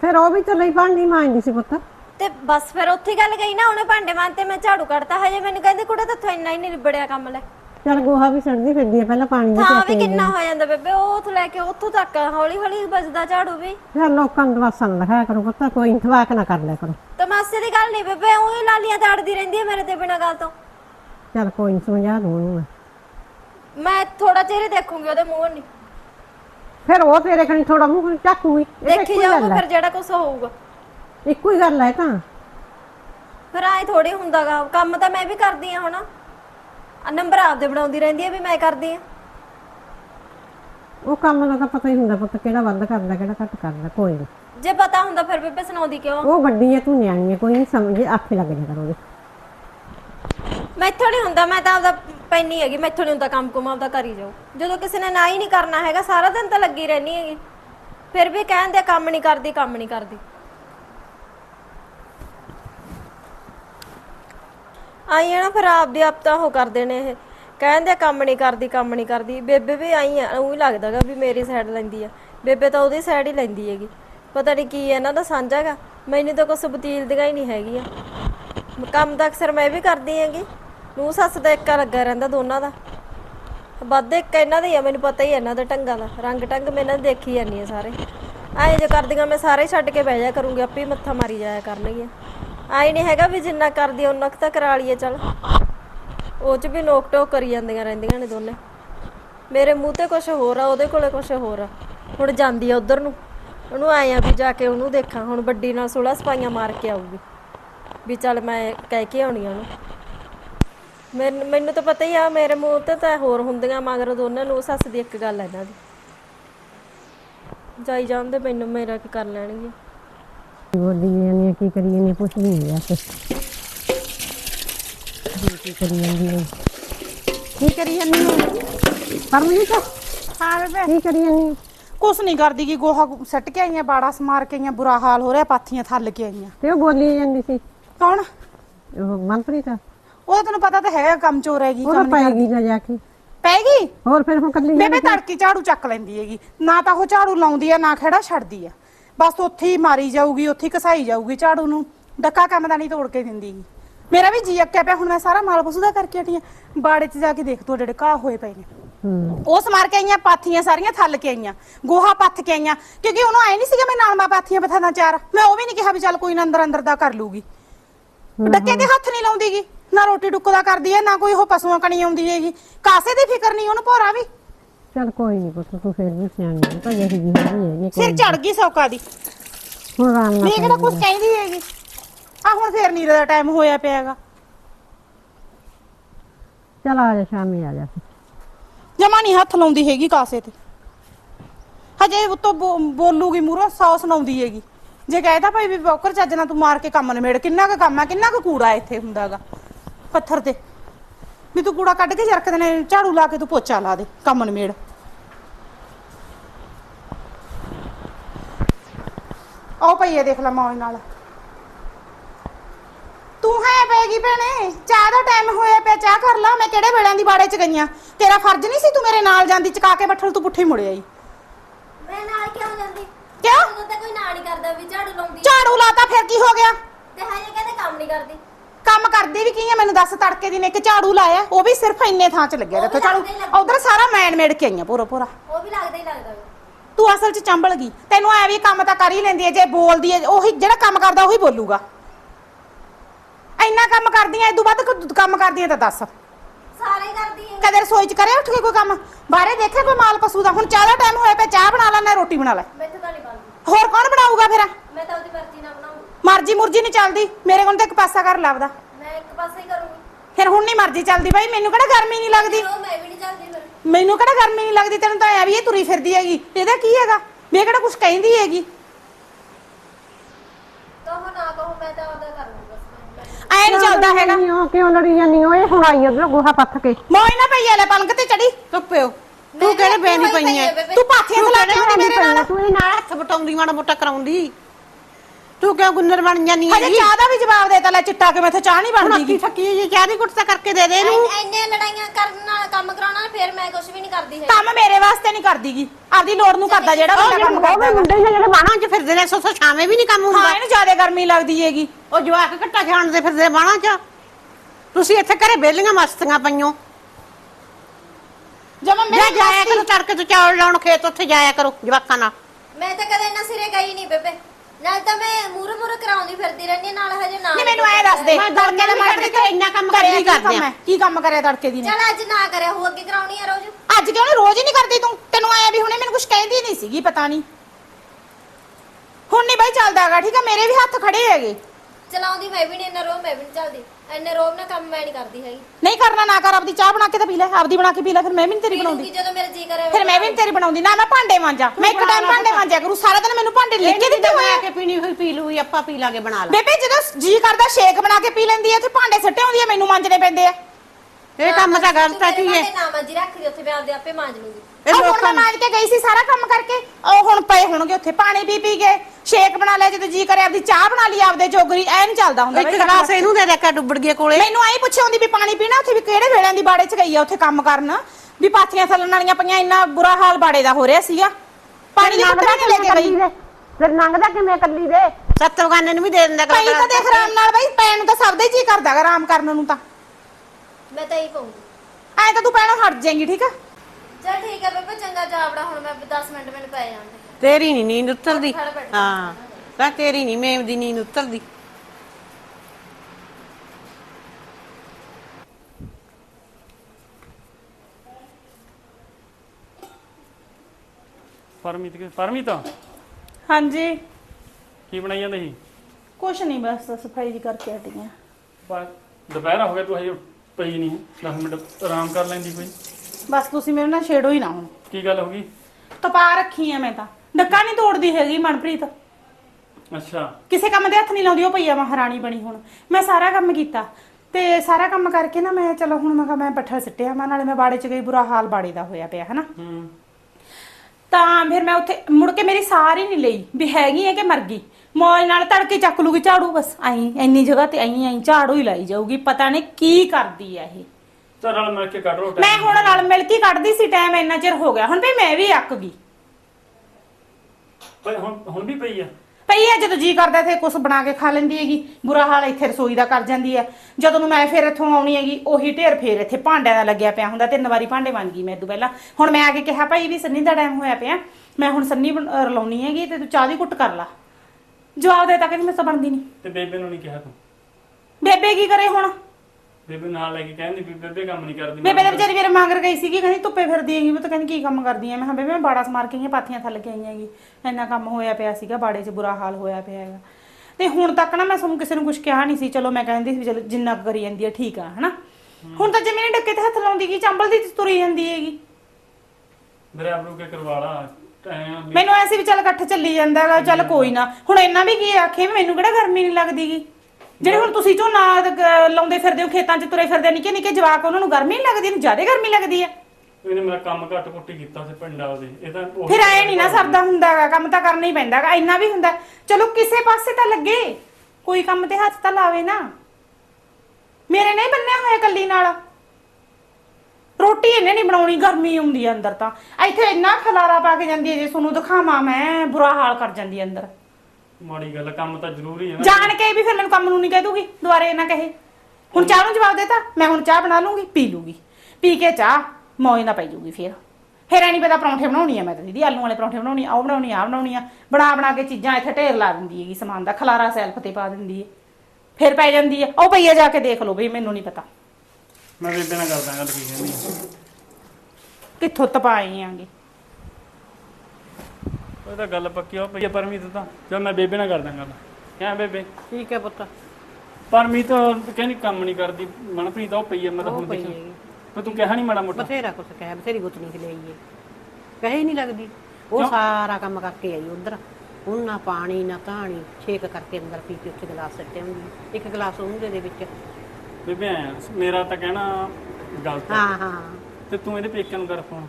C: ਫਿਰ ਉਹ ਵੀ ਤਾਂ ਲਈ ਭਾਂਡੀ ਮਾਂਜਦੀ ਸੀ ਪੁੱਤ।
B: ਤੇ ਬਸ ਫਿਰ ਉੱਥੇ ਗੱਲ ਗਈ ਨਾ ਉਹਨੇ ਭਾਂਡੇ ਤੇ ਮੈਂ ਝਾੜੂ ਕੱਢਤਾ। ਹਜੇ ਮੈਨੂੰ ਕਹਿੰਦੇ ਕੁੜੇ ਤਾਂ ਇੰਨਾ ਹੀ ਨਹੀਂ ਨਿਬੜਿਆ ਕੰਮ ਲੈ।
C: ਚਲ ਗੋਹਾ ਵੀ ਸੜਦੀ ਫਿਰਦੀ ਆ ਪਹਿਲਾਂ ਪਾਣੀ ਦੇ
B: ਥਾਂ ਵੀ ਕਿੰਨਾ ਹੋ ਜਾਂਦਾ ਬੇਬੇ ਉਹ ਉੱਥੋਂ ਲੈ ਕੇ ਉੱਥੋਂ ਤੱਕ ਹੌਲੀ ਹੌਲੀ ਵੱਜਦਾ ਝਾੜੂ ਵੀ।
C: ਯਾਰ ਲੋਕਾਂ ਨੂੰ ਦਵਾਸਾਂ ਨਾ ਲਿਖਾਇਆ ਕਰੋ ਪੁੱਤ ਕੋਈ ਇੰਤਵਾਕ ਨਾ ਕਰ ਲਿਆ ਕਰੋ।
B: ਤਮਾਸੇ ਦੀ ਗੱਲ ਨਹੀਂ ਬੇਬੇ ਉਹੀ ਲਾਲੀਆਂ ਤਾੜਦੀ ਰਹਿੰਦੀ ਹੈ ਮੇਰੇ ਤੇ ਬਿਨਾਂ ਗੱਲ ਤੋਂ।
C: ਚਲ ਕੋਈ ਨੀ ਸਮਝਾ ਦੂੰ ਉਹਨੂੰ ਮੈਂ।
B: ਮੈਂ ਥੋੜਾ ਹੀ ਦੇਖੂੰਗੀ ਉਹਦੇ ਮੂੰਹ ਨਹੀਂ
C: ਫਿਰ ਉਹ ਤੇਰੇ ਕਣੀ ਥੋੜਾ ਮੂੰਹ ਚੱਕੂਗੀ ਤਾਂ
B: ਦੇਖੀ ਜਾਊਗਾ ਫਿਰ ਜਿਹੜਾ ਕੁਝ ਹੋਊਗਾ।
C: ਇੱਕੋ ਹੀ ਗੱਲ ਹੈ ਤਾਂ।
B: ਫਿਰ ਐ ਥੋੜੀ ਹੁੰਦਾਗਾ ਕੰਮ ਤਾਂ ਮੈਂ ਵੀ ਕਰਦੀ ਆ ਹੁਣ। ਆ ਨੰਬਰ ਆਪਦੇ ਬਣਾਉਂਦੀ ਰਹਿੰਦੀ ਆ ਵੀ ਮੈਂ ਕਰਦੀ ਆ।
C: ਉਹ ਕੰਮ ਦਾ ਤਾਂ ਪਤਾ ਹੀ ਹੁੰਦਾ ਪੁੱਤ ਕਿਹੜਾ ਵੱਧ ਕਰਦਾ ਕਿਹੜਾ ਘੱਟ ਕਰਦਾ ਕੋਈ ਨਹੀਂ
B: ਜੇ ਪਤਾ ਹੁੰਦਾ ਫਿਰ ਬੇਬੇ ਸੁਣਾਉਂਦੀ ਕਿਉਂ?
C: ਉਹ ਵੱਡੀ ਹੈ ਤੂੰ ਨਿਆਣੀ ਹੈ ਕੋਈ ਨਹੀਂ ਸਮਝੇ ਆਪੇ ਲੱਗ ਜਾ ਕਰੋਗੇ
B: ਮੈਥੋਂ ਨਹੀਂ ਹੁੰਦਾ ਮੈਂ ਤਾਂ ਆਪਦਾ ਪੈਣੀ ਹੈਗੀ ਮੈਥੋਂ ਨਹੀਂ ਹੁੰਦਾ ਕੰਮ ਕੁਮ ਆਪਦਾ ਕਰੀ ਜਾਓ। ਜਦੋਂ ਕਿਸੇ ਨੇ ਨਾ ਹੀ ਨਹੀਂ ਕਰਨਾ ਹੈਗਾ ਸਾਰਾ ਦਿਨ ਤਾਂ ਲੱਗੀ ਰਹਿਣੀ ਹੈਗੀ। ਫਿਰ ਵੀ ਕਹਿੰਦੇ ਕੰਮ ਨਹੀਂ ਕਰਦੀ ਕੰਮ ਨਹੀਂ ਕਰਦੀ। ਆਈ ਆ ਨਾ ਫਿਰ ਆਪਦੇ ਆਪ ਤਾਂ ਉਹ ਕਰਦੇ ਨੇ ਇਹ। ਕਹਿੰਦੇ ਆ, ਕੰਮ ਨਹੀਂ ਕਰਦੀ ਕੰਮ ਨਹੀਂ ਕਰਦੀ। ਬੇਬੇ ਵੀ ਆਈ ਆ ਉਹੀ ਲੱਗਦਾਗਾ ਵੀ ਮੇਰੀ ਸਾਈਡ ਲੈਂਦੀ ਆ। ਬੇਬੇ ਤਾਂ ਉਹਦੀ ਸਾਈਡ ਹੀ ਲੈਂਦੀ ਹੈਗੀ। ਪਤਾ ਨਹੀਂ ਕੀ ਇਹਨਾਂ ਦਾ ਸਾਂਝਾਗਾ ਮੈਨੂੰ ਤਾਂ ਕੁਛ ਬਤੀਲਦੀਆਂ ਹੀ ਨਹੀਂ ਹੈਗੀਆਂ। ਕੰਮ ਤਾਂ ਅਕਸਰ ਮੈਂ ਵੀ ਕਰਦੀ ਹੈਗੀ। ਨੂੰ ਸੱਸ ਦਾ ਇੱਕਾ ਲੱਗਾ ਰਹਿੰਦਾ ਦੋਨਾਂ ਦਾ। ਵੱਧ ਇੱਕ ਇਹਨਾਂ ਦਾ ਹੀ ਆ ਮੈਨੂੰ ਪਤਾ ਹੀ ਇਹਨਾਂ ਦੇ ਢੰਗਾਂ ਦਾ। ਰੰਗ ਟੰਗ ਮੈਂ ਇਹਨਾਂ ਦੇ ਦੇਖੀ ਜਾਂਦੀ ਆ ਸਾਰੇ। ਐਂ ਜੇ ਕਰਦੀਆਂ ਮੈਂ ਸਾਰੇ ਛੱਡ ਕੇ ਬਹਿ ਜਾ ਕਰੂੰਗੀ ਆਪੇ ਹੀ ਮੱਥਾ ਮਾਰੀ ਜਾਇਆ ਕਰਨਗੀਆਂ। ਆਈ ਨਹੀਂ ਹੈਗਾ ਵੀ ਜਿੰਨਾ ਕਰਦੀ ਉਹਨਾਂ ਕੁ ਤਾਂ ਕਰਾ ਲਈਏ, ਚੱਲ। ਉਹ ਚ ਵੀ ਨੋਕ ਟੋਕ ਕਰੀ ਜਾਂਦੀਆਂ ਰਹਿੰਦੀਆਂ ਨੇ ਦੋਨੇ। ਮੇਰੇ ਮੂੰਹ ਤੇ ਕੁਝ ਹੋਰ ਆ, ਉਹਦੇ ਕੋਲੇ ਕੁਝ ਹੋਰ ਆ। ਹੁਣ ਜਾਂਦੀ ਆ ਉਧਰ ਨੂੰ। ਉਹਨੂੰ ਆਏ ਆ ਵੀ ਜਾ ਕੇ ਉਹਨੂੰ ਦੇਖਾਂ। ਹੁਣ ਵੱਡੀ ਨਾਲ ਸੁਲਾ ਸਪਾਈਆਂ ਮਾਰ ਕੇ ਆਊਗੀ। ਵੀ ਚੱਲ ਮੈਂ ਕਹਿ ਕੇ ਆਉਣੀ ਆ ਉਹਨੂੰ। ਮੈਨੂੰ ਮੈਨੂੰ ਤਾਂ ਪਤਾ ਹੀ ਆ, ਮੇਰੇ ਮੂੰਹ ਤੇ ਤਾਂ ਹੋਰ ਹੁੰਦੀਆਂ, ਮਗਰ ਦੋਨਾਂ ਨੂੰ ਸੱਸ ਦੀ ਇੱਕ ਗੱਲ ਹੈ ਇਹਨਾਂ ਦੀ। ਜਾਈ ਜਾਂਦੇ ਮੈਨੂੰ ਮੇਰਾ ਕੀ ਕਰ ਲੈਣਗੇ
C: ਬੋਲੀ ਜਾਂਦੀ ਆ, ਕੀ ਕਰੀ ਜਾਂਦੀ ਆ, ਨਹੀਂ ਆ ਕੇ ਕੀ ਕਰੀ ਜਾਂਦੀ ਆ? ਕੀ ਕਰੀ ਜਾਂਦੀ ਆ? ਪਰਮਜੀਤ?
A: ਹਾਂ ਬੇਬੇ।
C: ਕੀ ਕਰੀ ਜਾਂਦੀ ਆ?
A: ਕੁਛ ਨਹੀਂ ਕਰਦੀ ਕਿ ਗੋਹਾ ਸੱਟ ਕੇ ਆਈਆਂ ਬਾੜਾ ਸਮਾਰ ਕੇ ਆਈਆਂ ਬੁਰਾ ਹਾਲ ਹੋ ਰਿਹਾ ਪਾਥੀਆਂ ਥੱਲ ਕੇ ਆਈਆਂ
C: ਤੇ ਉਹ ਬੋਲੀ ਜਾਂਦੀ ਸੀ।
A: ਕੌਣ?
C: ਉਹ ਮਨਪ੍ਰੀਤ?
A: ਉਹ ਤੈਨੂੰ ਪਤਾ ਤਾਂ ਹੈਗਾ ਕੰਮ ਚੋਰ ਹੈਗੀ
C: ਉਹ ਤਾਂ
A: ਕੰਮ ਨਹੀਂ
C: ਪਾਏਗੀ ਨਾ ਜਾ ਕੇ।
A: ਪੈ ਗਈ?
C: ਹੋਰ ਫਿਰ ਹੁਣ ਕੱਲੀ
A: ਬੇਬੇ ਤੜਕੀ ਝਾੜੂ ਚੱਕ ਲੈਂਦੀ ਹੈਗੀ ਨਾ ਤਾਂ ਉਹ ਝਾੜੂ ਲਾਉਂਦੀ ਆ ਨਾ ਖੜਾ ਛੱਡਦੀ ਆ। ਬਸ ਉੱਥੇ ਹੀ ਮਾਰੀ ਜਾਊਗੀ ਉੱਥੇ ਹੀ ਘਸਾਈ ਜਾਊਗੀ ਝਾੜੂ ਨੂੰ। ਡੱਕਾ ਕੰਮ ਦਾ ਨਹੀਂ ਤੋੜ ਕੇ ਦਿੰਦੀ। ਗੀ ਮੇਰਾ ਵੀ ਜੀ ਅੱਕਿਆ ਪਿਆ ਹੁਣ ਮੈਂ ਸਾਰਾ ਮਾਲ ਪਸੂ ਦਾ ਕਰਕੇ ਹਟੀ ਆ। ਬਾੜੇ 'ਚ ਜਾ ਕੇ ਦੇਖ ਤੂੰ ਜਿਹੜੇ ਘਾਹ ਹੋਏ ਪਏ ਨੇ।
C: ਹੂੰ।
A: ਉਹ ਸਮਾਰ ਕੇ ਆਈਆਂ ਪਾਥੀਆਂ ਸਾਰੀਆਂ ਥੱਲ ਕੇ ਆਈਆਂ। ਗੋਹਾ ਪੱਥ ਕੇ ਆਈਆਂ। ਕਿਉਂਕਿ ਉਹਨੂੰ ਆਏ ਨਹੀਂ ਸੀਗਾ ਮੈਂ ਨਾਲ ਮਾ ਪਾਥੀਆਂ ਪਥਾਣਾ ਚਾਰ। ਮੈਂ ਉਹ ਵੀ ਨਹੀਂ ਕਿਹਾ ਵੀ ਚੱਲ ਕੋਈ ਨਾ ਅੰਦਰ ਅੰਦਰ ਦਾ ਕਰ ਲੂਗੀ। ਡੱਕੇ ਤੇ ਹੱਥ ਨਹੀਂ ਲਾਉਂਦੀਗੀ। ਨਾ ਰੋਟੀ ਟੁੱਕ ਦਾ ਕਰਦੀ ਹੈ ਨਾ ਕੋਈ ਉਹ ਪਸ਼ੂਆਂ ਕਣੀ ਆਉਂਦੀ ਹੈਗੀ। ਕਾਸੇ ਦੀ ਫਿਕਰ ਨਹੀਂ ਉਹਨੂੰ ਭੋਰਾ ਵੀ।
C: ਚਲ ਕੋਈ ਨਹੀਂ ਪੁੱਤ ਤੂੰ ਫਿਰ ਵੀ ਸਿਆਣੀ ਹੈ ਤਾਂ ਜਿਹੀ ਜੀ ਹੋਈ ਹੈ
A: ਸਿਰ ਚੜ ਗਈ ਸੌਕਾ ਦੀ।
C: ਹੁਣ ਆਰਾਮ ਨਾਲ
A: ਨਹੀਂ ਕਿਹੜਾ ਕੁਝ ਕਹਿੰਦੀ ਹੈਗੀ। ਆ ਹੁਣ ਫੇਰ ਨੀਰੇ ਦਾ ਟਾਈਮ ਹੋਇਆ ਪਿਆਗਾ।
C: ਚਲ ਆ ਜਾ ਸ਼ਾਮੀ ਆ ਜਾ।
A: ਜਮਾ ਨਹੀਂ ਹੱਥ ਲਾਉਂਦੀ ਹੈਗੀ ਕਾਸੇ ਤੇ। ਹਜੇ ਉਤੋਂ ਬੋਲੂਗੀ ਮੂਰੋਂ ਸੌ ਸੁਣਾਉਂਦੀ ਹੈਗੀ। ਜੇ ਕਹਿਤਾ ਭਾਈ ਵੀ ਬੋਕਰ ਚੱਜ ਨਾਲ ਤੂੰ ਮਾਰ ਕੇ ਕੰਮ ਨਿਮੇੜ ਕਿੰਨਾ ਕੁ ਕੰਮ ਆ ਕਿੰਨਾ ਕੁ ਕੂੜਾ ਇੱਥੇ ਹੁੰਦਾਗਾ ਪੱਥਰ ਤੇ। ਵੀ ਤੂੰ ਕੂੜਾ ਕੱਢ ਕੇ ਜਰਕਦੇ ਨੇ ਝਾੜੂ ਲਾ ਕੇ ਤੂੰ ਪੋਚਾ ਲਾ ਦੇ ਕੰਮ ਨਿਮੇੜ ਆਓ ਪਈਏ ਦੇਖ ਲਾ ਮੌਜ ਨਾਲ। ਤੂੰ ਹੈ ਪੈਗੀ ਭੈਣੇ? ਚਾਹ ਦਾ ਟਾਈਮ ਹੋਇਆ ਪਿਆ ਚਾਹ ਕਰ ਲਾ ਮੈਂ ਕਿਹੜੇ ਵੇਲਿਆਂ ਦੀ ਬਾੜੇ ਚ ਗਈਆਂ ਤੇਰਾ ਫਰਜ਼ ਨਹੀਂ ਸੀ ਤੂੰ ਮੇਰੇ ਨਾਲ ਜਾਂਦੀ ਚਕਾ ਕੇ ਬੱਠਲ ਤੂੰ ਪੁੱਠੀ ਮੁੜ ਆਈ।
B: ਮੈਂ ਨਾਲ ਕਿਉਂ ਜਾਂਦੀ?
A: ਕਿਉਂ?
B: ਉਦੋਂ ਤਾਂ ਕੋਈ ਨਾ ਨਹੀਂ ਕਰਦਾ ਵੀ ਝਾੜੂ ਲਾਉਂਦੀ।
A: ਝਾੜੂ ਲਾਤਾ ਫਿਰ ਕੀ ਹੋ ਗਿਆ?
B: ਤੇ ਹਜੇ ਕਹਿੰਦੇ ਕੰਮ ਨਹੀਂ ਕਰਦੀ।
A: ਕੰਮ ਕਰਦੀ ਵੀ ਕੀ ਆ ਮੈਨੂੰ ਦੱਸ ਤੜਕੇ ਦੀ ਨੇ ਇੱਕ ਝਾੜੂ ਲਾਇਆ ਉਹ ਵੀ ਸਿਰਫ ਇੰਨੇ ਥਾਂ 'ਚ ਲੱਗਿਆ
B: ਉਹ
A: ਦੇਖੋ
B: ਵੀ
A: ਝਾੜੂ
B: ਲੱਗਦਾ ਹੀ ਲੱਗਦਾ।
A: ਉਧਰ ਸਾਰਾ ਮੈਨ ਮੇੜ ਕੇ ਆਈਆਂ ਪੂਰਾ ਪੂਰਾ
B: ਉਹ ਵੀ ਲੱਗਦਾ ਹੀ ਲੱਗਦਾ। ਵਾ।
A: ਤੂੰ ਅਸਲ 'ਚ ਚੰਬਲ ਗਈ। ਤੈਨੂੰ ਐ ਵੀ ਕੰਮ ਤਾਂ ਕਰ ਹੀ ਲੈਂਦੀ ਐ ਜੇ ਬੋਲਦੀ ਐ ਉਹੀ ਜਿਹੜਾ ਕੰਮ ਕਰਦਾ ਉਹੀ ਬੋਲੂਗਾ। ਇੰਨਾ ਕੰਮ ਕਰਦੀ ਐ ਇਦੋਂ ਵੱਧ ਕ- ਕੰਮ ਕਰਦੀ ਐ ਤਾਂ ਦੱਸ।
B: ਸਾਰੇ ਕਰਦੀ ਹੈ।
A: ਕਦੇ ਰਸੋਈ 'ਚ ਕਰਿਆ ਉੱਠ ਕੇ ਕੋਈ ਕੰਮ? ਬਾਹਰੇ ਦੇਖਿਆ ਕੋਈ ਮਾਲ ਪਸ਼ੂ ਦਾ? ਹੁਣ ਚਾਹ ਦਾ ਟਾਈਮ ਹੋਇਆ ਪਿਆ ਚਾਹ ਬਣਾ ਲੈ ਨਾ ਰੋਟੀ ਬਣਾ ਲੈ।
B: ਮੈਥੋਂ ਤਾਂ ਨਹੀਂ ਬਣਦੀ।
A: ਹੋਰ ਕੌਣ ਬਣਾਊਗਾ ਫਿਰ?
B: ਮੈਂ ਤਾਂ ਉਹਦੀ ਮਰਜ਼ੀ ਨਾਲ ਬਣਾਉਂਗੀ
A: ਮਰਜ਼ੀ ਮੁਰਜੀ ਨਹੀਂ ਚੱਲਦੀ। ਮੇਰੇ ਕੋਲ ਤਾਂ ਇੱਕ ਪਾਸਾ ਕਰ ਲੱਭਦਾ
B: ਮੈਂ ਇੱਕ ਪਾਸੇ ਹੀ ਕਰੂੰਗੀ।
A: ਫਿਰ ਹੁਣ ਨਹੀਂ ਮਰਜ਼ੀ ਚੱਲਦੀ ਬਾਈ ਮੈਨੂੰ ਕਿਹੜਾ ਗਰਮੀ ਨਹੀਂ ਲੱਗਦੀ।
B: ਉਹ ਮੈਂ ਵੀ ਨਹੀਂ ਚੱਲਦੀ ਫਿਰ।
A: ਮੈਨੂੰ ਕਿਹੜਾ ਗਰਮੀ ਨਹੀਂ ਲੱਗਦੀ ਤੈਨੂੰ ਤਾਂ ਐ ਵੀ ਇਹ ਤੁਰੀ ਫਿਰਦੀ ਹੈਗੀ। ਇਹਦਾ ਕੀ ਹੈਗਾ? ਮੈਂ ਕਿਹੜਾ ਕੁਝ ਕਹਿੰਦੀ ਹੈਗੀ?
B: ਕਹੋ ਨਾ ਕਹੋ ਮੈਂ ਤਾਂ ਉਹਦਾ ਕਰੂੰਗੀ ਬਸ ਮੈਂ-
A: ਐ ਨਹੀਂ ਚੱਲਦਾ ਹੈਗਾ।
C: ਨਹੀਂ ਉਹ ਕਿਉਂ ਲੜੀ ਜਾਂਦੀ ਇਹ ਹੁਣ ਆਈ ਉਧਰ ਗੋਹਾ ਪੱਥ ਕੇ।
A: ਮੋਈ ਨਾ ਪਈ ਪਲੰਗ ਤੇ ਚੜੀ
B: ਮੈਂ
D: ਤੂੰ ਕਿਹੜੇ
B: ਤਾਂ
D: ਬੈਣੀ ਪਈ ਐ।
A: ਤੂੰ ਪਾਥੀਆਂ ਥਲਾ ਕੇ ਆਉਂਦੀ ਮੇਰੇ ਨਾਲ?
D: ਤੂੰ ਇਹ ਨਾਲ ਹੱਥ ਬਟਾਉਂਦੀ ਮਾੜਾ ਮੋਟਾ ਕਰਾਉਂਦੀ। ਤੂੰ ਕਿਉਂ ਗੁੰਨਰ ਬਣ ਜਾਨੀ
A: ਹਜੇ
D: ਹੈਗੀ?
A: ਚਾਹ ਦਾ ਵੀ ਜਵਾਬ ਦੇਤਾ ਲੈ ਚਿੱਟਾ ਕੇ ਮੈਥੋਂ ਚਾਹ ਨਹੀਂ
D: ਹੁਣ
A: ਬਣਦੀ
D: ਅੱਕੀ ਥੱਕੀ ਜੀ ਚਾਹ ਦੀ ਕਰਕੇ ਦੇ ਦੇ ਇਹਨੂੰ।
B: ਐ- ਐਨੇ ਲੜਾਈਆਂ ਕਰਨ ਨਾਲ ਕੰਮ ਕਰਾਉਣਾ ਫਿਰ ਮੈਂ ਕੁਝ ਵੀ ਨਹੀਂ ਕਰਦੀ ਹੈ
A: ਕੰਮ ਮੇਰੇ ਵਾਸਤੇ ਨਹੀਂ ਕਰਦੀਗੀ। ਆਪਦੀ ਲੋੜ ਨੂੰ ਕਰਦਾ ਜਿਹੜਾ
D: ਉਹ
A: ਬੰਦਾ
D: ਜਿਹੜੇ
A: ਕੰਮ ਕਰਦਾ
D: ਉਹ
A: ਹੈਗਾ।
D: ਮੁੰਡੇ ਨੇ ਜਿਹੜੇ ਬਾਹਾਂ 'ਚ ਫਿਰਦੇ ਨੇ ਸੋ ਸੋ ਛਾਵੇਂ ਵੀ ਨਹੀਂ ਕੰਮ ਹੁੰਦਾ।
A: ਹਾਂ ਇਹਨੂੰ ਜ਼ਿਆਦਾ ਗਰਮੀ ਲੱਗਦੀ ਹੈਗੀ।
D: ਉਹ ਜਵਾਕ ਘੱਟਾ ਛਾਣਦੇ ਫਿਰਦੇ ਬਾਹਾਂ 'ਚ। ਤੁਸੀਂ ਇੱਥੇ ਘਰੇ ਬੇਲੀਆਂ ਮਸਤੀਆਂ ਪਈਓ
A: ਜਮਾ
D: ਜਾ
A: ਮੇਰੇ
D: ਜਾਇਆ ਕਰੋ ਤੜਕੇ ਤੋਂ ਚੌਲ ਲਾਉਣ ਖੇਤ ਉੱਥੇ ਜਾਇਆ ਕਰੋ ਜਵਾਕਾਂ ਨਾਲ।
B: ਮੈਂ ਤਾਂ ਕਦੇ ਇੰਨਾ ਸਿਰੇ ਗਈ ਨਹੀਂ ਬੇਬੇ। ਨਾਲ ਤਾਂ ਮੈਂ ਮੂਰੇ ਮੂਰੇ ਕਰਾਉਂਦੀ ਫਿਰਦੀ ਰਹਿੰਦੀ ਹਾਂ, ਨਾਲ ਹਜੇ ਨਾਲ
A: ਨਹੀਂ ਮੈਨੂੰ ਐ ਦੱਸ ਦੇ
D: ਮੈਂ
A: ਤੜਕੇ ਦੇ ਮਾੜੇ
D: ਤੇ ਇੰਨਾ ਕੰਮ
A: ਕਰਿਆ
D: ਕਰੀ
A: ਕੀ
D: ਕਰਦੇ ਆ।
A: ਕੀ ਕੰਮ ਕਰਿਆ ਤੜਕੇ ਦੀ ਨੇ?
B: ਚਲ ਅੱਜ ਨਾ ਕਰਿਆ ਹੋ ਅੱਗੇ ਕਰਾਉਣੀ ਹੈ ਰੋਜ਼?
A: ਅੱਜ ਕਿਉਂ? ਨੀ ਰੋਜ਼ ਹੀ ਨਹੀਂ ਕਰਦੀ ਤੂੰ। ਤੈਨੂੰ ਆਇਆ ਵੀ ਹੁਣੇ ਮੈਨੂੰ ਕੁਝ ਕਹਿੰਦੀ ਨਹੀਂ ਸੀਗੀ ਪਤਾ ਨਹੀਂ। ਹੁਣ ਨਹੀਂ ਬਾਈ ਚੱਲਦਾਗਾ ਠੀਕ ਹੈ? ਮੇਰੇ ਵੀ ਹੱਥ ਖੜੇ ਹੈਗੇ।
B: ਚਲਾਉਂਦੀ ਮੈਂ ਵੀ ਨਹੀਂ ਇੰਨਾ ਰੋਬ ਮੈਂ ਵੀ ਨਹੀਂ ਚੱਲਦੀ। ਇੰਨੇ ਰੋਬ ਨਾਲ ਕੰਮ ਮੈਂ ਨਹੀਂ ਕਰਦੀ ਹੈਗੀ।
A: ਨਹੀਂ ਕਰਨਾ ਨਾ ਕਰ ਆਪਦੀ ਚਾਹ ਬਣਾ ਕੇ ਤਾਂ ਪੀ ਲੈ ਆਪਦੀ ਬਣਾ ਕੇ ਪੀ ਲੈ ਫਿਰ ਮੈਂ ਵੀ ਨੀ ਤੇਰੀ ਬਣਾਉਂਦੀ।
B: ਜਦੋਂ ਮੇਰਾ ਜੀ ਕਰੇ
A: ਫਿਰ ਮੈਂ ਵੀ ਨੀ ਤੇਰੀ ਬਣਾਉਂਦੀ ਨਾ ਮੈਂ ਭਾਂਡੇ ਮਾਂਜਾਂ ਮੈਂ ਇੱਕ ਟਾਈਮ ਭਾਂਡੇ ਮਾਂਜਿਆ ਕਰੂ ਸਾਰਾ ਦਿਨ ਮੈਨੂੰ ਭਾਂਡੇ ਲਿਖ ਕੇ ਦਿੱਤੇ ਹੋਏ ਆ।
D: ਕੇ ਪੀਣੀ ਹੋਈ ਪੀ ਲੂਈ ਆਪਾਂ ਪੀ ਲਾਂਗੇ ਬਣਾ ਲਾ
A: ਬੇਬੇ ਜਦੋਂ ਜੀ ਕਰਦਾ ਸ਼ੇਕ ਬਣਾ ਕੇ ਪੀ ਲੈਂਦੀ ਐ ਤੇ ਭਾਂਡੇ ਸੱਟੇ ਹੁੰਦੀ ਐ ਮੈਨੂੰ ਮਾਂਜਣੇ ਪੈਂਦੇ ਆ।
D: ਇਹ ਕੰਮ ਤਾਂ ਗਲਤ ਹੈ ਧੀਏ।
B: ਨਾ ਮਾਂਜੀ ਰੱਖ ਲਈ ਉੱਥੇ ਮੈਂ ਆਪਦੇ ਆਪੇ ਮਾਂਜ ਲੂੰਗੀ।
D: ਇਹ
A: ਉਹ ਹੁਣ
D: ਲੋਕਾਂ
A: ਮੈਂ
D: ਨੂੰ
A: ਮਾਂਜ ਕੇ ਗਈ ਸੀ ਸਾਰਾ ਕੰਮ ਕਰਕੇ। ਉਹ ਹੁਣ ਪਏ ਹੋਣਗੇ ਉੱਥੇ ਪਾਣੀ ਪੀ ਪੀ ਕੇ। ਸ਼ੇਕ ਬਣਾ ਲਿਆ ਜਦੋਂ ਜੀ ਕਰੇ ਆਪਦੀ ਚਾਹ ਬਣਾ ਲਈ ਆਪਦੇ ਜੋਗਰੀ ਐ ਨਹੀਂ ਚੱਲਦਾ ਹੁੰਦਾ
D: ਇੱਕ
A: ਬਈ
D: ਗਲਾਸ ਇਹਨੂੰ ਦੇ ਦੇ ਕੇ ਡੁੱਬੜ ਗਏ ਕੋਲੇ।
A: ਮੈਨੂੰ ਆਈ ਪੁੱਛਿਆ ਹੁੰਦੀ ਵੀ ਪਾਣੀ ਪੀਣਾ ਉੱਥੇ ਵੀ ਕਿਹੜੇ ਵੇਲਿਆਂ ਦੀ ਬਾੜੇ 'ਚ ਗਈ ਆ ਉੱਥੇ ਕੰਮ ਕਰਨ? ਵੀ ਪਾਥੀਆਂ ਥੱਲਣ ਵਾਲੀਆਂ ਪਈਆਂ ਇੰਨਾ ਬੁਰਾ ਹਾਲ ਬਾੜੇ ਦਾ ਹੋ ਰਿਹਾ ਸੀਗਾ। ਪਾਣੀ ਦੀ ਕੁੱਟਣਾ ਨਹੀਂ ਲੈ ਕੇ ਗਈ।
C: ਫਿਰ ਨੰਗਦਾ ਕਿਵੇਂ ਕੱਲੀ ਦੇ?
D: ਸੱਤ ਬਗਾਨੇ ਨੂੰ ਵੀ ਦੇ ਦਿੰਦਾ
A: ਭਾਈ ਤਾਂ ਦੇਖ ਆਰਾਮ ਨਾਲ ਬਈ ਪੈਣ ਨੂੰ ਤਾਂ ਸਭ ਦਾ ਹੀ ਜੀ ਕਰਦਾ ਗਾ ਆਰਾਮ ਕਰਨ ਨੂੰ ਤਾਂ।
B: ਮੈਂ ਤਾਂ ਹੀ ਕਹੂੰਗੀ।
A: ਐ ਤਾਂ ਤੂੰ ਪੈਣੋਂ ਹਟ ਜਾਏਂਗੀ ਠੀਕ ਆ?
B: ਚਲ ਠੀਕ ਹੈ ਬੇਬੇ ਚੰਗਾ ਜਾਵੜਾ ਹੁਣ ਮੈਂ 10 ਮਿੰਟ ਮੈਨੂੰ ਪੈ ਜਾਂਦੇ
D: ਤੇਰੀ ਨਹੀਂ ਨੀਂਦ ਉਤਰਦੀ। ਹਾਂ ਕਹ ਤੇਰੀ ਨਹੀਂ ਮੇਮ ਦੀ ਨੀਂਦ ਉਤਰਦੀ।
E: ਪਰਮੀਤ ਕਿ ਪਰਮੀਤ?
A: ਹਾਂਜੀ।
E: ਕੀ ਬਣਾਈ ਜਾਂਦੇ ਸੀ?
A: ਕੁਛ ਨਹੀਂ ਬਸ ਸਫ਼ਾਈ ਜੀ ਕਰਕੇ
E: ਬਸ ਦੁਪਹਿਰਾ ਹੋ ਗਿਆ ਤੂੰ ਹਜੇ। ਪਈ ਨਹੀਂ 10 ਮਿੰਟ ਆਰਾਮ ਕਰ ਲੈਂਦੀ ਕੋਈ।
A: ਬਸ ਤੁਸੀਂ ਮੇਰੇ ਨਾਲ ਛੇੜੋ ਹੀ ਨਾ ਹੁਣ।
E: ਕੀ ਗੱਲ ਹੋ ਗਈ?
A: ਤਪਾ ਰੱਖੀ ਆ ਮੈਂ ਤਾਂ। ਡੱਕਾ ਨਹੀਂ ਤੋੜਦੀ ਹੈਗੀ ਮਨਪ੍ਰੀਤ।
E: ਅੱਛਾ।
A: ਕਿਸੇ ਕੰਮ ਦੇ ਹੱਥ ਨਹੀਂ ਲਾਉਂਦੀ ਉਹ ਪਈਆ ਮਹਾਰਾਣੀ ਬਣੀ ਹੁਣ। ਮੈਂ ਸਾਰਾ ਕੰਮ ਕੀਤਾ। ਤੇ ਸਾਰਾ ਕੰਮ ਕਰਕੇ ਨਾ ਮੈਂ ਚਲੋ ਹੁਣ ਮੈਂ ਕਿਹਾ ਮੈਂ ਪੱਠਲ ਸਿੱਟਿਆ ਮੈਂ ਨਾਲੇ ਮੈਂ ਬਾੜੇ 'ਚ ਗਈ ਬੁਰਾ ਹਾਲ ਬਾੜੇ ਦਾ ਹੋਇਆ ਪਿਆ ਹਨਾ।
E: ਹੂੰ।
A: ਤਾਂ ਫਿਰ ਮੈਂ ਉੱਥੇ ਮੁੜ ਕੇ ਮੇਰੀ ਸਾਰੀ ਨਹੀਂ ਲਈ ਵੀ ਹੈਗੀ ਹੈ ਕਿ ਮਰ ਗਈ। ਮੌਜ ਨਾਲ ਤੜਕੇ ਚੱਕ ਲੂਗੀ ਝਾੜੂ ਬਸ ਆਈ ਇੰਨੀ ਜਗ੍ਹਾ ਤੇ ਆਈ ਆਈ ਝਾੜੂ ਹੀ ਲਾਈ ਜਾਊਗੀ ਪਤਾ ਨਹੀਂ ਕੀ ਕਰਦੀ ਆ ਇਹ।
E: ਚੱਲ ਰਲ ਮਿਲ ਕੇ ਕੱਢ ਰੋ
A: ਮੈਂ ਹੁਣ ਨਾਲ। ਮਿਲ ਕੇ ਕੱਢਦੀ ਸੀ ਟਾਈਮ ਇੰਨਾ ਚਿਰ ਹੋ ਗਿਆ। ਹੁਣ ਵੀ ਮੈਂ ਵੀ ਅੱਕ ਗਈ।
E: ਭਾਈ ਹੁਣ ਹੁਣ ਵੀ ਪਈ ਆ?
A: ਪਈ ਜਦੋਂ ਜੀ ਕਰਦਾ ਤੇ ਕੁਝ ਬਣਾ ਕੇ ਖਾ ਲੈਂਦੀ ਹੈਗੀ। ਬੁਰਾ ਹਾਲ ਇੱਥੇ ਰਸੋਈ ਦਾ ਕਰ ਜਾਂਦੀ ਹੈ ਜਦੋਂ ਨੂੰ ਮੈਂ ਫਿਰ ਇੱਥੋਂ ਆਉਣੀ ਹੈਗੀ ਉਹੀ ਢੇਰ ਫੇਰ ਇੱਥੇ ਭਾਂਡਿਆਂ ਦਾ ਲੱਗਿਆ ਪਿਆ ਹੁੰਦਾ ਤਿੰਨ ਵਾਰੀ ਭਾਂਡੇ ਬਣ ਗਈ ਮੈਂ ਤੋਂ ਪਹਿਲਾਂ। ਹੁਣ ਮੈਂ ਆ ਕੇ ਕਿਹਾ ਭਾਈ ਵੀ ਸੰਨੀ ਦਾ ਟਾਈਮ ਹੋਇਆ ਪਿਆ। ਮੈਂ ਹੁਣ ਸੰਨੀ ਬਣ- ਅਹ ਰਲਾਉਣੀ ਹੈਗੀ ਤੇ ਤੂੰ ਚਾਹ ਦੀ ਕੁੱਟ ਕਰ ਲਾ। ਜਵਾਬ ਦੇ ਤਾਂ ਕਹਿੰਦੀ ਮੇਰੇ ਤੋਂ ਬਣਦੀ ਨਹੀਂ
E: ਤੇ ਬੇਬੇ ਨੂੰ ਨਹੀਂ ਕਿਹਾ ਤੂੰ?
A: ਬੇਬੇ ਕੀ ਕਰੇ ਹੁਣ?
E: ਬੇਬੇ ਨਾਲ ਲੈ ਕੇ ਕਹਿੰਦੀ ਵੀ ਬੇਬੇ ਕੰਮ ਨਹੀਂ ਕਰਦੀ
A: ਬੇਬੇ ਦੇ ਵਿਚਾਰੀ ਮੇਰੇ ਮੰਗਰ ਗਈ ਸੀਗੀ ਕਹਿੰਦੀ ਧੁੱਪੇ ਫਿਰਦੀ ਹੈਗੀ ਉਹ ਤਾਂ ਕਹਿੰਦੀ ਕੀ ਕੰਮ ਕਰਦੀ ਐ? ਮੈਂ ਕਿਹਾ ਬੇਬੇ ਮੈਂ ਬਾੜਾ ਸਮਾਰ ਕੇ ਆਈ ਹਾਂ ਪਾਥੀਆਂ ਥੱਲ ਕੇ ਆਈ ਹੈਗੀ। ਇੰਨਾ ਕੰਮ ਹੋਇਆ ਪਿਆ ਸੀਗਾ ਬਾੜੇ 'ਚ ਬੁਰਾ ਹਾਲ ਹੋਇਆ ਪਿਆ ਹੈਗਾ। ਤੇ ਹੁਣ ਤੱਕ ਨਾ ਮੈਂ ਤੁਹਾਨੂੰ ਕਿਸੇ ਨੂੰ ਕੁਝ ਕਿਹਾ ਨਹੀਂ ਸੀ ਚਲੋ ਮੈਂ ਕਹਿੰਦੀ ਸੀ ਵੀ ਚਲੋ ਜਿੰਨਾ ਕੁ ਕਰੀ ਜਾਂਦੀ ਹੈ ਠੀਕ ਆ ਹਨਾ? ਹੁਣ ਤਾਂ ਜਮੀਨ ਡੱਕੇ ਤੇ ਹੱਥ ਲਾਉਂਦੀ ਕੀ ਚੰਬਲ ਦੀ ਤੁਰੀ ਜਾਂਦੀ ਹੈਗੀ।
E: ਮੇਰੇ ਆਪ ਨੂੰ ਕੇ ਕਰਵਾ ਲਾ ਵੀ-
A: ਮੈਨੂੰ ਐਸੀ ਵੀ ਚੱਲ ਇਕੱਠ ਚੱਲੀ ਜਾਂਦਾ ਹੈਗਾ ਚੱਲ ਕੋਈ ਨਾ। ਹੁਣ ਇੰਨਾ ਵੀ ਕੀ ਆਖੇ ਮੈਨੂੰ ਕਿਹੜਾ ਗਰਮੀ ਨਹੀਂ ਲੱਗਦੀਗੀ ਜਿਹੜੇ ਹੁਣ ਤੁਸੀਂ ਝੋਨਾ ਦ- ਲਾਉਂਦੇ ਫਿਰਦੇ ਹੋ ਖੇਤਾਂ 'ਚ ਤੁਰੇ ਫਿਰਦੇ ਨਿੱਕੇ ਨਿੱਕੇ ਜਵਾਕ ਉਹਨਾਂ ਨੂੰ ਗਰਮੀ ਨਹੀਂ ਲੱਗਦੀ ਇਹਨੂੰ ਜ਼ਿਆਦਾ ਗਰਮੀ ਲੱਗਦੀ ਹੈ
E: ਇਹਨੇ ਮੇਰਾ ਕੰਮ ਘੱਟ ਕੁੱਟੀ ਕੀਤਾ ਸੀ ਪਿੰਡਾਂ ਉਹਦੇ ਇਹ ਤਾਂ ਉਹੀ
A: ਫਿਰ ਐ ਨਹੀਂ ਨਾ ਸਰਦਾ ਹੁੰਦਾਗਾ ਕੰਮ ਤਾਂ ਕਰਨਾ ਹੀ ਪੈਂਦਾਗਾ ਇੰਨਾ ਵੀ ਹੁੰਦਾ। ਚਲੋ ਕਿਸੇ ਪਾਸੇ ਤਾਂ ਲੱਗੇ ਕੋਈ ਕੰਮ ਤੇ ਹੱਥ ਤਾਂ ਲਾਵੇ ਨਾ। ਮੇਰੇ ਨਹੀਂ ਬੰਨਿਆ ਹੋਇਆ ਕੱਲੀ ਨਾਲ। ਰੋਟੀ ਇਹਨੇ ਨਹੀਂ ਬਣਾਉਣੀ ਗਰਮੀ ਆਉਂਦੀ ਹੈ ਅੰਦਰ ਤਾਂ। ਇੱਥੇ ਇੰਨਾ ਖਲਾਰਾ ਪਾ ਕੇ ਜਾਂਦੀ ਹੈ ਜੇ ਤੁਹਾਨੂੰ ਦਿਖਾਵਾਂ ਮੈਂ ਬੁਰਾ ਹਾਲ ਕਰ ਜਾਂਦੀ ਹੈ ਅੰਦਰ।
E: ਮਾੜੀ ਗੱਲ ਆ, ਕੰਮ ਤਾਂ ਜ਼ਰੂਰੀ ਹੈ ਨਾ।
A: ਜਾਣ ਕੇ ਵੀ ਫਿਰ ਮੈਨੂੰ ਕੰਮ ਨੂੰ ਨਹੀਂ ਕਹਿ ਦੂਗੀ ਦੁਬਾਰੇ ਇਹ ਨਾ ਕਹੇ। ਹੁਣ ਚਾਹ ਨੂੰ ਜਵਾਬ ਦੇਤਾ ਮੈਂ ਹੁਣ ਚਾਹ ਬਣਾ ਲੂੰਗੀ ਪੀ ਲੂੰਗੀ। ਪੀ ਕੇ ਚਾਹ ਮੌਜ ਨਾ ਪਈ ਜੂਗੀ ਫਿਰ। ਫਿਰ ਐ ਨਹੀਂ ਪਤਾ ਪਰੌਂਠੇ ਬਣਾਉਣੀ ਆ ਮੈਂ ਤਾਂ ਦੀਦੀ ਆਲੂ ਵਾਲੇ ਪਰੌਂਠੇ ਬਣਾਉਣੀ ਆ ਉਹ ਬਣਾਉਣੀ ਆ ਆਹ ਬਣਾਉਣੀ ਆ। ਬਣਾ ਬਣਾ ਕੇ ਚੀਜ਼ਾਂ ਇੱਥੇ ਢੇਰ ਲਾ ਦਿੰਦੀ ਹੈਗੀ ਸਮਾਨ ਦਾ ਖਲਾਰਾ ਸੈਲਫ ਤੇ ਪਾ ਦਿੰਦੀ ਹੈ। ਫਿਰ ਪੈ ਜਾਂਦੀ ਹੈ ਉਹ ਪਈਆ ਜਾ ਕੇ ਦੇਖ ਲਓ ਬਈ ਮੈਨੂੰ ਨਹੀਂ ਪਤਾ।
E: ਮੈਂ ਬੇਬੇ ਨਾਲ ਕਰਦਾ ਗੱਲ ਕੀ ਕਹਿੰਦੀ ਆ।
A: ਕਿੱਥੋਂ ਤਪਾਏ ਆਂਗੇ?
E: ਉਹ ਤਾਂ ਗੱਲ ਪੱਕੀ ਆ ਪਈ ਆ ਪਰਮੀਤ ਤਾਂ। ਚਲ ਮੈਂ ਬੇਬੇ ਨਾਲ ਕਰਦਾ ਗੱਲ। ਕਿਆ ਬੇਬੇ?
D: ਠੀਕ ਹੈ ਪੁੱਤ।
E: ਪਰਮੀਤ ਕਹਿੰਦੀ ਕੰਮ ਨਹੀਂ ਕਰਦੀ ਮਨਪ੍ਰੀਤ ਉਹ ਪਈ ਆ ਮੈਂ ਤਾਂ ਹੁਣ
D: ਪਈ
E: ਦੇਖੀ
D: ਹੈਗੀ।
E: ਪਰ ਤੂੰ ਕਿਹਾ ਨਹੀਂ ਮਾੜਾ ਮੋਟਾ।
D: ਬਥੇਰਾ ਕੁਛ ਕਹਿ ਬਥੇਰੀ ਗੁੱਤਨੀ ਖਿਲਾਈਏ ਕਹੇ ਨਹੀਂ ਲੱਗਦੀ। ਉਹ ਸਾਰਾ ਕੰਮ ਕਰਕੇ ਆਈ ਉਧਰ। ਹੁਣ ਨਾ ਪਾਣੀ ਨਾ ਧਾਣੀ ਛੇਕ ਕਰਕੇ ਅੰਦਰ ਪੀ ਕੇ ਉੱਥੇ ਗਲਾਸ ਸੱਟੇ ਹੁੰਦੀ ਇੱਕ ਗਲਾਸ ਉਹਦੇ ਦੇ ਵਿੱਚ।
E: ਬੇਬੇ ਐਂ ਮੇਰਾ ਤਾਂ ਕਹਿਣਾ ਗਲਤ ਆ
D: ਹਾਂ ਹਾਂ।
E: ਤੇ ਤੂੰ ਇਹਦੇ ਪੇਕਿਆਂ ਨੂੰ ਕਰ ਫੋਨ।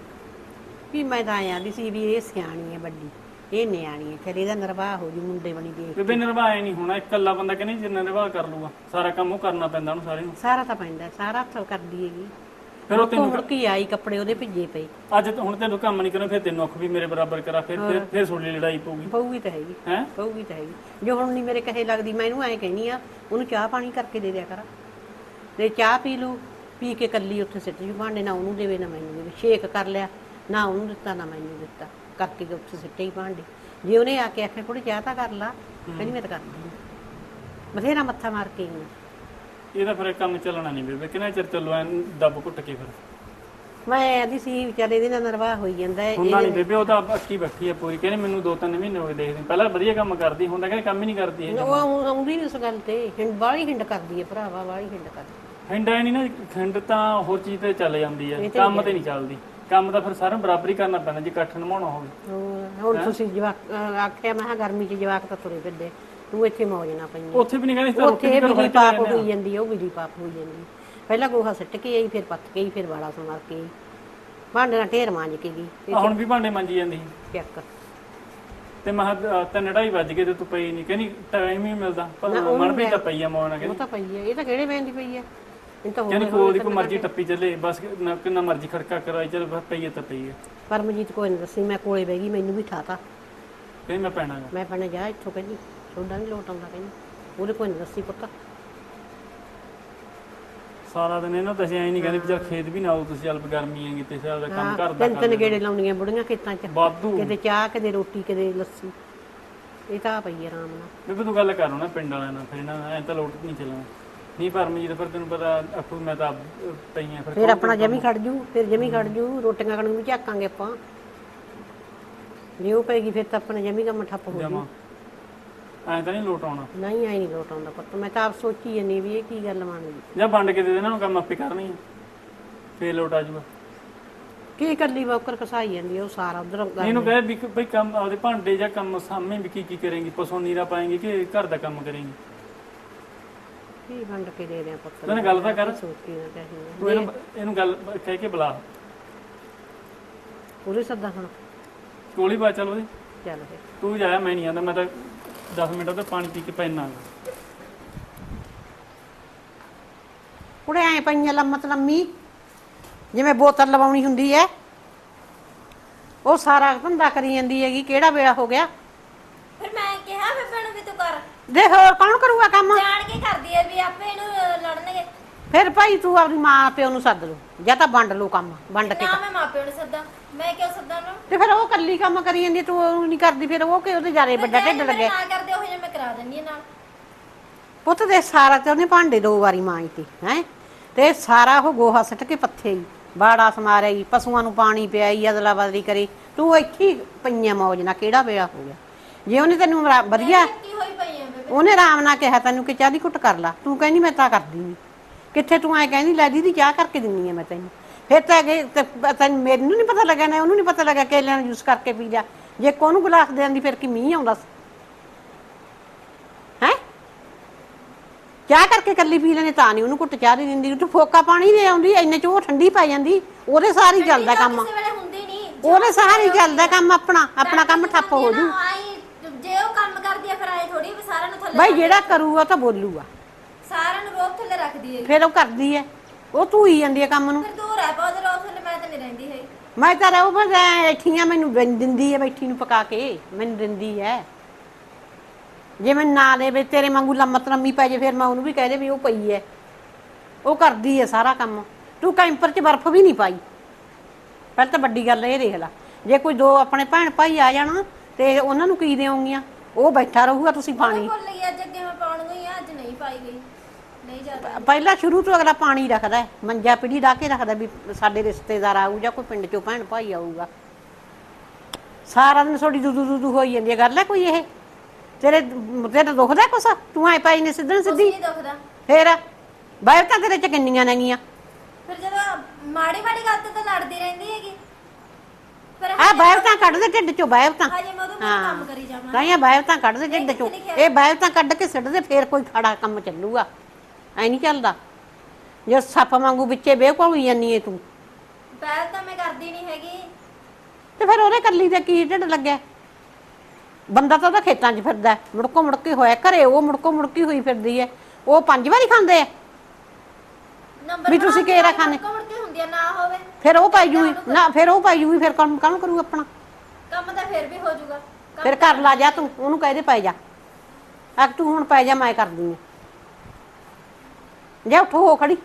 D: ਵੀ ਮੈਂ ਤਾਂ ਆਇਆ ਦੀ ਸੀ ਵੀ ਇਹ ਸਿਆਣੀ ਹੈ ਵੱਡੀ ਇਹ ਨਿਆਣੀ ਹੈ ਫਿਰ ਇਹਦਾ ਨਿਰਵਾਹ ਹੋ ਜੂ ਮੁੰਡੇ ਬਣੀ ਦੇ
E: ਬੇਬੇ ਨਿਰਵਾਹ ਨਹੀਂ ਹੋਣਾ ਇਕੱਲਾ ਬੰਦਾ ਕਹਿੰਦੀ ਜਿੰਨਾ ਨਿਰਵਾਹ ਕਰ ਲੂਗਾ ਸਾਰਾ ਕੰਮ ਉਹ ਕਰਨਾ ਪੈਂਦਾ ਉਹਨੂੰ ਸਾਰੇ ਨੂੰ।
D: ਸਾਰਾ ਤਾਂ ਪੈਂਦਾ ਸਾਰਾ ਹੱਥ ਕਰਦੀ ਹੈਗੀ।
E: ਫਿਰ ਉਹ ਤੈਨੂੰ
D: ਮੁੜ ਕੇ ਆਈ ਕੱਪੜੇ ਉਹਦੇ ਭਿੱਜੇ ਪਏ।
E: ਅੱਜ ਤਾਂ ਹੁਣ ਤੈਨੂੰ ਕੰਮ ਨਹੀਂ ਕਰਨਾ ਫਿਰ ਤੈਨੂੰ ਅੱਖ ਵੀ ਮੇਰੇ ਬਰਾਬਰ ਕਰਾ ਫਿਰ ਫਿਰ ਫਿਰ ਤੁਹਾਡੀ ਲੜਾਈ ਪਊਗੀ।
D: ਪਊਗੀ ਤਾਂ ਹੈਗੀ
E: ਹੈ?
D: ਪਊਗੀ ਤਾਂ ਹੈਗੀ। ਜੋ ਹੁਣ ਨਹੀਂ ਮੇਰੇ ਕਹੇ ਲੱਗਦੀ ਮੈਂ ਇਹਨੂੰ ਐਂ ਕਹਿਨੀ ਆ ਉਹਨੂੰ ਚਾਹ ਪਾਣੀ ਕਰਕੇ ਦੇ ਦਿਆ ਕਰ। ਤੇ ਚਾਹ ਪੀ ਲੂ ਪੀ ਕੇ ਕੱਲੀ ਉੱਥੇ ਸਿੱਟ ਜੂ ਭਾਂਡੇ ਨਾ ਉਹਨੂੰ ਦੇਵੇ ਨਾ ਮੈਨੂੰ ਦੇਵੇ। ਸ਼ੇਕ ਕਰ ਲਿਆ ਨਾ ਉਹਨੂੰ ਦਿੱਤਾ ਨਾ ਮੈਨੂੰ ਦਿੱਤਾ। ਕਰਕੇ ਉੱਥੇ ਸਿੱਟੇ ਹੀ ਭਾਂਡੇ। ਜੇ ਉਹਨੇ ਆ ਕੇ ਆਖਿਆ ਕੁੜੀ ਚਾਹ ਤਾਂ ਕਰ ਲਾ ਕਹਿੰਦੀ ਮੈਂ ਤਾਂ ਕਰਦੀ ਬਥੇਰਾ ਮੱਥਾ ਮਾਰ ਕੇ ਆਈ ਹਾਂ।
E: ਇਹਦਾ ਫਿਰ ਕੰਮ ਚੱਲਣਾ ਨਹੀਂ ਬੇਬੇ ਕਿੰਨਾ ਚਿਰ ਚੱਲੂ ਐ ਦੱਬ ਘੁੱਟ ਕੇ ਫਿਰ?
D: ਮੈਂ ਆਦੀ ਸੀ ਵਿਚਾਰੇ ਇਹਦੇ ਨਾਲ ਨਰਵਾਹ ਹੋਈ ਜਾਂਦਾ ਹੈ
E: ਹੁੰਦਾ ਨਹੀਂ ਬੇਬੇ ਉਹ ਤਾਂ ਅੱਕੀ ਬੈਠੀ ਆ ਪੂਰੀ ਕਹਿੰਦੀ ਮੈਨੂੰ ਦੋ ਤਿੰਨ ਮਹੀਨੇ ਹੋ ਗਏ ਦੇਖਦੀ ਪਹਿਲਾਂ ਵਧੀਆ ਕੰਮ ਕਰਦੀ ਤਾਂ ਕਹਿੰਦੀ ਕੰਮ ਹੀ ਨਹੀਂ ਕਰਦੀ ਇਹ
D: ਉਹ ਆਉਂ- ਆਉਂਦੀ ਨਹੀਂ ਉਸ ਗੱਲ ਤੇ ਹਿੰਡ ਬਾਹਲੀ ਹਿੰਡ ਕਰਦੀ ਹੈ ਭਰਾਵਾ ਬਾਹਲੀ ਹਿੰਡ ਕਰਦੀ।
E: ਖੰਡਾ ਨਹੀਂ ਨਾ ਖੰਡ ਤਾਂ ਹੋਰ ਚੀਜ਼ ਤੇ ਚੱਲ ਜਾਂਦੀ ਹੈ ਕੰਮ ਤੇ ਨਹੀਂ ਚੱਲਦੀ। ਕੰਮ ਤਾਂ ਫਿਰ ਸਾਰਾ ਬਰਾਬਰ ਹੀ ਕਰਨਾ ਪੈਂਦਾ ਜੇ ਇਕੱਠ ਨਿਭਾਉਣਾ ਹੋਵੇ।
D: ਹੋਰ, ਹੁਣ ਤੁਸੀਂ ਜਵਾਕ ਅਹ ਆਖਿਆ ਮੈਂ ਕਿਹਾ ਗਰਮੀ 'ਚ ਜਵਾਕ ਤਾਂ ਤੁਰੇ ਫਿਰਦੇ ਤੂੰ ਇੱਥੇ ਮੌਜ ਨਾ ਪਈ।
E: ਉੱਥੇ ਵੀ ਨਹੀਂ ਕਹਿੰਦੀ ਤਾਂ
D: ਉੱਥੇ
E: ਰੋਟੀ
D: ਇਹ
E: ਵੀ
D: ਬਿਜਲੀ
E: ਘਰੋਂ
D: ਪਾਪ ਹੋਈ ਜਾਂਦੀ ਉਹ ਬਿਜਲੀ ਪਾਪ ਹੋਈ ਜਾਂਦੀ। ਪਹਿਲਾਂ ਗੋਹਾ ਸਿੱਟ ਕੇ ਆਈ ਫਿਰ ਪੱਤ ਕੇ ਆਈ ਫਿਰ ਵਾਲਾ ਸਮਾਰ ਕੇ ਆਈ। ਭਾਂਡੇ ਨਾਲ ਢੇਰ ਮਾਂਜ ਕੇ ਗਈ।
E: ਹੁਣ ਵੀ ਭਾਂਡੇ ਮਾਂਜੀ ਜਾਂਦੀ ਸੀ।
D: ਚੱਕ।
E: ਤੇ ਮੈਂ ਕਿਹਾ, ਅਹ, ਤਿੰਨ ਢਾਈ ਵੱਜ ਗਏ ਤੇ ਤੂੰ ਪਈ ਨਹੀਂ ਕਹਿੰਦੀ ਟਾਈਮ ਹੀ ਨੀ ਮਿਲਦਾ। ਪਰ ਮਨ ਵੀ ਤਾਂ ਪਈ ਆ ਮੌਨ
D: ਉਹ
E: ਕਹਿੰਦੀ।
D: ਤਾਂ ਪਈ ਹੈ ਇਹ ਤਾਂ ਕਿਹੜੇ ਬੈਂਦੀ ਪਈ ਹੈ ਇਹ ਤਾਂ
E: ਕੋਲ ਦੀ ਕੋਈ ਮਰਜ਼ੀ ਟੱਪੀ ਚੱਲੇ ਬਸ ਨਾ- ਕਿੰਨਾ ਮਰਜ਼ੀ ਖੜਕਾ ਕਰਾਈ ਚੱਲ ਬਸ ਪਈ ਹੈ ਤਾਂ ਪਈ ਹੈ।
D: ਪਰਮਜੀਤ ਕੋਈ ਨਹੀਂ ਦੱਸੀ ਮੈਂ ਕੋਲੇ ਬਹਿ ਗਈ ਮੈਨੂੰ ਵੀ ਠਾਤਾ।
E: ਕਹਿੰਦੀ ਮੈਂ ਪੈਣਾ ਗਾ।
D: ਮੈਂ ਪਣੇ ਜਾ ਇੱਥੋਂ ਕਹਿੰਦੀ ਤੁਹਾਡਾ ਨਹੀਂ ਲੋਟ ਆਉਂਦਾ ਕਹਿੰਦੀ ਉਹਦੇ ਕੋਈ ਨਹੀਂ ਦੱਸੀ ਪੁੱਤ।
E: ਸਾਰਾ ਦਿਨ ਇਹਨਾਂ ਤਾਂ ਅਸੀਂ ਐਂ ਨਹੀਂ ਕਹਿੰਦੇ ਵੀ ਚੱਲ ਖੇਤ ਵੀ ਨਾ ਆਓ ਤੁਸੀਂ ਚੱਲ ਗਰਮੀ ਹੈਗੀ ਤੇ ਸਾਰਾ ਕੰਮ ਘਰ ਦਾ
D: ਤਿੰਨ ਤਿੰਨ ਗੇੜੇ ਲਾਉਣੀਆਂ ਬੁੜੀਆਂ ਖੇਤਾਂ 'ਚ।
E: ਵਾਧੂ।
D: ਕਿਤੇ ਚਾਹ ਕਿਤੇ ਰੋਟੀ ਕਿਤੇ ਲੱਸੀ। ਇਹ ਤਾਂ ਪਈ ਆਰਾਮ ਨਾਲ।
E: ਬੇਬੇ ਤੂੰ ਗੱਲ ਕਰੋ ਨਾ ਪਿੰਡ ਵਾਲਿਆਂ ਨਾਲ ਫਿਰ ਇਹਨਾਂ ਐਂ ਤਾਂ ਲੋਟ ਨਹੀਂ ਚੱਲਣਾ। ਨਹੀਂ ਪਰਮਜੀਤ ਫਿਰ ਤੈਨੂੰ ਪਤਾ ਆਪੂ ਮੈਂ ਤਾਂ ਆਪ, ਅਹ, ਪਈ ਆ ਫਿਰ
D: ਫਿਰ ਆਪਣਾ ਜਮੀ ਖੜ ਜੂ ਫਿਰ ਜਮੀ ਖੜ ਜੂ ਰੋਟੀਆਂ ਖਾਣ ਨੂੰ ਵੀ ਝਾਕਾਂਗੇ ਆਪਾਂ। ਉਹ ਪੈਗੀ ਫਿਰ ਤਾਂ ਆਪਣਾ ਜਮੀ ਕੰਮ ਠੱਪ ਹੋ ਜੂ।
E: ਜਮਾ ਐਂ ਤਾਂ ਨਹੀਂ ਲੋਟ ਆਉਣਾ।
D: ਨਹੀਂ ਆਈ ਨਹੀਂ ਲੋਟ ਆਉਂਦਾ ਪੁੱਤ ਮੈਂ ਤਾਂ ਆਪ ਸੋਚੀ ਜੰਨੀ ਵੀ ਇਹ ਕੀ ਗੱਲ ਬਣ ਗਈ।
E: ਜਾਂ ਵੰਡ ਕੇ ਦੇ ਦੇ ਇਹਨਾਂ ਨੂੰ ਕੰਮ ਆਪੇ ਕਰਨੀ ਆ। ਫੇਰ ਲੋਟ ਆ ਜਾਊਗਾ
D: ਕੀ ਕੱਲੀ ਬੌਕਰ ਕਸਾਈ ਜਾਂਦੀ ਆ, ਉਹ ਸਾਰਾ ਉਧਰ
E: ਇਹਨੂੰ ਕਹੇ ਵੀ ਕਿ ਭਈ ਕੰਮ ਆਪਦੇ ਭਾਂਡੇ ਜਾਂ ਕੰਮ ਸਾਹਮਣੇ ਵੀ ਕੀ ਕੀ ਕਰੇਂਗੀ ਪਸੋਂ ਨੀਰਾ ਪਾਏਂਗੀ ਕਿ ਘਰ ਦਾ ਕੰਮ ਕਰੇਂਗੀ।
D: ਕੀ ਵੰਡ ਕੇ ਦੇ ਦਿਆਂ ਪੁੱਤ?
E: ਤੈਨੂੰ ਗੱਲ ਤਾਂ ਕਰ।
D: ਸੋਚੀ ਨਾ ਚਾਹੀਦੀ
E: ਤੂੰ ਇਹਨੂੰ ਇਹਨੂੰ ਗੱਲ ਕਹਿ ਕੇ ਬੁਲਾ।
D: ਉਹਦੇ ਸੱਦਾ ਹੁਣ
E: ਕੋਲੀ ਪਾ ਚੱਲ ਉਹਦੇ।
D: ਚੱਲ
E: ਤੂੰ ਜਾਇਆ ਮੈਂ ਨਹੀਂ ਆਂਦਾ ਮੈਂ ਤਾਂ 10 ਮਿੰਟ ਉਹਦਾ ਪਾਣੀ ਪੀ ਕੇ ਪੈਣਾ
D: ਕੁੜੇ ਐ ਪਈਆਂ ਲੰਮਤ ਲੰਮੀ। ਜਿਵੇਂ ਬੋਤਲ ਲਵਾਉਣੀ ਹੁੰਦੀ ਐ। ਉਹ ਸਾਰਾ ਧੰਦਾ ਕਰੀ ਜਾਂਦੀ ਹੈਗੀ ਕਿਹੜਾ ਵੇਲਾ ਹੋ ਗਿਆ
B: ਫਿਰ ਮੈਂ ਕਿਹਾ ਬੇਬੇ ਨੂੰ ਵੀ ਤੂੰ
D: ਦੇਖ ਹੋਰ ਕੌਣ ਕਰੂਗਾ ਕੰਮ?
B: ਜਾਣ ਕੇ ਕਰਦੀ ਐ ਵੀ ਆਪੇ ਇਹਨੂੰ ਅਹ, ਲੜਨਗੇ।
D: ਫਿਰ ਭਾਈ ਤੂੰ ਆਪਣੀ ਮਾਂ ਪਿਓ ਨੂੰ ਸੱਦ ਲਓ ਜਾਂ ਤਾਂ ਵੰਡ ਲਓ ਕੰਮ ਵੰਡ ਕੇ
B: ਨਾ ਮੈਂ ਮਾਪਿਆਂ ਨੂੰ ਸੱਦਾਂ ਮੈਂ ਕਿਉਂ ਸੱਦਾਂ ਉਹਨੂੰ?
D: ਤੇ ਫਿਰ ਉਹ ਕੱਲੀ ਕੰਮ ਕਰੀ ਜਾਂਦੀ ਤੂੰ ਉਹ ਨਹੀਂ ਕਰਦੀ ਫਿਰ ਉਹ ਕਿ ਉਹਦੇ ਜਾਰੇ ਵੱਡਾ ਢਿੱਡ ਲੱਗੇ
B: ਨਾ ਕਰਦੇ ਉਹ ਮੈਂ ਕਰਾ ਦਿੰਦੀ ਆ ਨਾਲ।
D: ਪੁੱਤ ਦੇ ਸਾਰਾ ਤੇ ਉਹਨੇ ਭਾਂਡੇ ਦੋ ਵਾਰੀ ਮਾਂਜਤੇ ਹੈ? ਤੇ ਸਾਰਾ ਉਹ ਗੋਹਾ ਸੱਟ ਕੇ ਪੱਥੇ ਹੀ ਬਾੜਾ ਸਮਾਰਿਆ ਹੀ ਪਸ਼ੂਆਂ ਨੂੰ ਪਾਣੀ ਪਿਆਈ ਅਦਲਾ ਬਦਲੀ ਕਰੀ। ਤੂੰ ਇੱਥੇ ਹੀ ਪਈਆਂ ਮੌਜ ਨਾਲ ਕਿਹੜਾ ਵੇਲਾ ਹੋ ਗਿਆ? ਜੇ ਉਹਨੇ ਤੈਨੂੰ ਰਾ- ਵਧੀਆ
B: ਕੀ ਹੋਈ ਪਈ ਐ
D: ਉਹਨੇ ਆਰਾਮ ਨਾਲ ਕਿਹਾ ਤੈਨੂੰ ਕਿ ਚਾਹ ਦੀ ਘੁੱਟ ਕਰ ਲਾ। ਤੂੰ ਕਹਿੰਦੀ ਮੈਂ ਤਾਂ ਕਰਦੀ ਨਹੀਂ ਕਿੱਥੇ ਤੂੰ ਐ ਕਹਿੰਦੀ ਲੈ ਦੀਦੀ ਚਾਹ ਕਰਕੇ ਦਿੰਨੀ ਆ ਮੈਂ ਤੈਨੂੰ। ਫਿਰ ਤਾਂ ਤੇ ਤੈਨੂੰ ਮੈਨੂੰ ਨਹੀਂ ਪਤਾ ਲੱਗਿਆ ਨਾ ਉਹਨੂੰ ਨਹੀਂ ਪਤਾ ਲੱਗਾ ਕੇਲਿਆਂ ਨੂੰ ਜੂਸ ਕਰਕੇ ਪੀ ਜਾ ਜੇ ਕੋਨੂੰ ਗਲਾਸ ਦੇ ਆਂਦੀ ਫਿਰ ਕੀ ਮੀਂਹ ਆਉਂਦਾ ਹੈ? ਚਾਹ ਕਰਕੇ ਕੱਲੀ ਪੀ ਲੈਣੇ ਤਾਂ ਨਹੀਂ ਉਹਨੂੰ ਘੁੱਟ ਚਾਹ ਦੀ ਦਿੰਦੀ। ਤੂੰ ਫੋਕਾ ਪਾਣੀ ਦੇ ਆਉਂਦੀ ਇੰਨੇ ਚ ਉਹ ਠੰਡੀ ਪੈ ਜਾਂਦੀ। ਉਹਦੇ ਸਾਰੀ ਚੱਲਦਾ ਕੰਮ
B: ਕਿਸੇ ਵੇਲੇ ਹੁੰਦੀ ਨਹੀਂ
D: ਉਹਦੇ ਸਾਰੀ ਚੱਲਦਾ ਕੰਮ ਆਪਣਾ ਆਪਣਾ ਕੰਮ ਠੱਪ ਹੋ ਜੂ।
B: ਜੇ ਉਹ ਕੰਮ ਕਰਦੀ ਐ ਫਿਰ ਆਏ ਥੋੜੀ ਵੀ ਸਾਰਿਆਂ ਨੂੰ ਥੱਲੇ
D: ਬਈ ਜਿਹੜਾ ਕਰੂਗਾ ਤਾਂ ਬੋਲੂਗਾ।
B: ਸਾਰਿਆਂ ਨੂੰ ਰੋਕ ਥੱਲੇ ਰੱਖਦੀ ਐ
D: ਫਿਰ ਉਹ ਕਰਦੀ ਐ ਉਹ ਤੂੰ ਹੀ ਜਾਂਦੀ ਐ ਕੰਮ ਨੂੰ।
B: ਫਿਰ ਦੂਰ ਹੈ ਬਹੁਤ ਰੋਕ ਥੱਲੇ ਮੈਂ ਤਾਂ ਨਹੀਂ ਰਹਿੰਦੀ ਹੈ
D: ਮੈਂ ਤਾਂ ਰਹੂ ਬਸ ਐ ਮੈਨੂੰ ਬਣ- ਦਿੰਦੀ ਐ ਬੈਠੀ ਨੂੰ ਪਕਾ ਕੇ। ਮੈਨੂੰ ਦਿੰਦੀ ਐ ਜੇ ਮੈਂ ਨਾ ਦੇਵੇ ਤੇਰੇ ਵਾਂਗੂ ਲੰਮਤ ਲੰਮੀ ਪੈ ਜੇ ਫਿਰ ਮੈਂ ਉਹਨੂੰ ਵੀ ਕਹਿ ਦੇ ਵੀ ਉਹ ਪਈ ਐ ਉਹ ਕਰਦੀ ਐ ਸਾਰਾ ਕੰਮ। ਤੂੰ ਕੈਂਪਰ 'ਚ ਬਰਫ਼ ਵੀ ਨਹੀਂ ਪਾਈ। ਪਹਿਲਾਂ ਤਾਂ ਵੱਡੀ ਗੱਲ ਇਹ ਦੇਖ ਲੈ। ਜੇ ਕੋਈ ਦੋ ਆਪਣੇ ਭੈਣ ਭਾਈ ਆ ਜਾਣ ਤੇ ਉਹਨਾਂ ਨੂੰ ਕੀ ਦੇਵੋਗੀਆਂ? ਉਹ ਬੈਠਾ ਰਹੂਗਾ ਤੁਸੀਂ ਪਾਣੀ।
B: ਭੁੱਲ ਗਈ ਅੱਜ ਅੱਗੇ ਮੈਂ ਪਾਉਣ ਗਈ ਆ ਅੱਜ ਨਹੀਂ ਪਾਈ ਗਈ। ਨਹੀਂ ਜਾਂਦਾ
D: ਪਹਿਲਾਂ ਸ਼ੁਰੂ ਤੋਂ ਅਗਲਾ ਪਾਣੀ ਰੱਖਦਾ ਹੈ, ਮੰਜਾ ਪਿੜੀ ਢਾ ਕੇ ਰੱਖਦਾ ਵੀ ਸਾਡੇ ਰਿਸ਼ਤੇਦਾਰ ਆਊ ਜਾਂ ਕੋਈ ਪਿੰਡ ਚੋਂ ਭੈਣ ਭਾਈ ਆਊਗਾ। ਸਾਰਾ ਦਿਨ ਥੋੜੀ ਦੁਦੂ ਦੁਦੂ ਹੋਈ ਜਾਂਦੀ ਹੈ ਗੱਲ ਹੈ ਕੋਈ ਇਹ? ਤੇਰੇ ਤੇਰੇ ਦੁਖਦਾ ਕੁਛ? ਤੂੰ ਐ ਪਾਈ ਨੇ ਸਿੱਧਣ ਸਿੱਧੀ?
B: ਨਹੀਂ ਦੁਖਦਾ।
D: ਫੇਰ? ਬਾਹਰ ਤਾਂ ਤੇਰੇ ਚ ਕਿੰਨੀਆਂ ਨੇਗੀਆਂ।
B: ਫਿਰ ਜਦੋਂ ਮਾੜੀ ਮਾੜੀ ਗੱਲ ਤੇ ਤਾਂ ਲੜਦੀ ਰਹਿੰਦੀ ਹੈਗੀ।
D: ਆ ਬਾਹਰ ਤਾਂ ਕੱਢ ਦੇ ਢਿੱਡ ਚੋਂ ਬਾਹਰ ਤਾਂ।
B: ਹਜੇ ਮੈਂ ਉਹਦੇ ਨਾਲ ਕੰਮ ਕਰੀ ਜਾਵਾਂ।
D: ਕਾਹੀਆਂ ਬਾਹਰ ਤਾਂ ਕੱਢ ਦੇ ਢਿੱਡ ਚੋਂ। ਇਹ ਬਾਹਰ ਤਾਂ ਕੱਢ ਕੇ ਸਿੱਟ ਦੇ ਫੇਰ ਕੋਈ ਖੜਾ ਕੰਮ ਚੱਲੂਗਾ। ਐ ਨਹੀਂ ਚੱਲਦਾ। ਜੇ ਸੱਪ ਵਾਂਗੂ ਵਿੱਚੇ ਬੇਕੋਲ ਜਾਂਦੀ ਏ ਤੂੰ।
B: ਪਹਿਲ ਤਾਂ ਮੈਂ ਕਰਦੀ ਨਹੀਂ ਹੈਗੀ।
D: ਤੇ ਫਿਰ ਉਹਦੇ ਕੱਲੀ ਤੇ ਕੀ ਢਿੱਡ ਲੱਗਿਆ? ਬੰਦਾ ਤਾਂ ਉਹਦਾ ਖੇਤਾਂ 'ਚ ਫਿਰਦਾ। ਮੁੜਕੋ ਮੁੜਕੀ ਹੋਇਆ ਘਰੇ ਉਹ ਮੁੜਕੋ ਮੁੜਕੀ ਹੋਈ ਫਿਰਦੀ ਹੈ ਉਹ ਪੰਜ ਵਾਰੀ ਖਾਂਦੇ ਆ।
B: ਨੰਬਰ
D: ਵੀ ਤੁਸੀਂ ਕਿਹੜਾ ਖਾਣੇ?
B: ਮੁੜ ਕੇ ਹੁੰਦੀ ਆ ਨਾ ਹੋਵੇ।
D: ਫਿਰ ਉਹ ਪਾਈ ਜੂਈ ਨਾ ਫਿਰ ਉਹ ਪਾਈ ਜੂਈ ਫਿਰ ਕੰਮ ਕਾਹਨੂੰ ਕਰੂ ਆਪਣਾ?
B: ਕੰਮ ਤਾਂ ਫਿਰ ਵੀ ਹੋ ਜਾਊਗਾ ਕੰਮ
D: ਫਿਰ ਕਰ ਲਾ ਜਾ ਤੂੰ ਉਹਨੂੰ ਕਹਿ ਦੇ ਪੈ ਜਾ। ਆ ਤੂੰ ਹੁਣ ਪੈ ਜਾ ਮੈਂ ਕਰਦੀ ਆ। ਜਾ ਉੱਠੋ ਹੋ ਖੜੀ।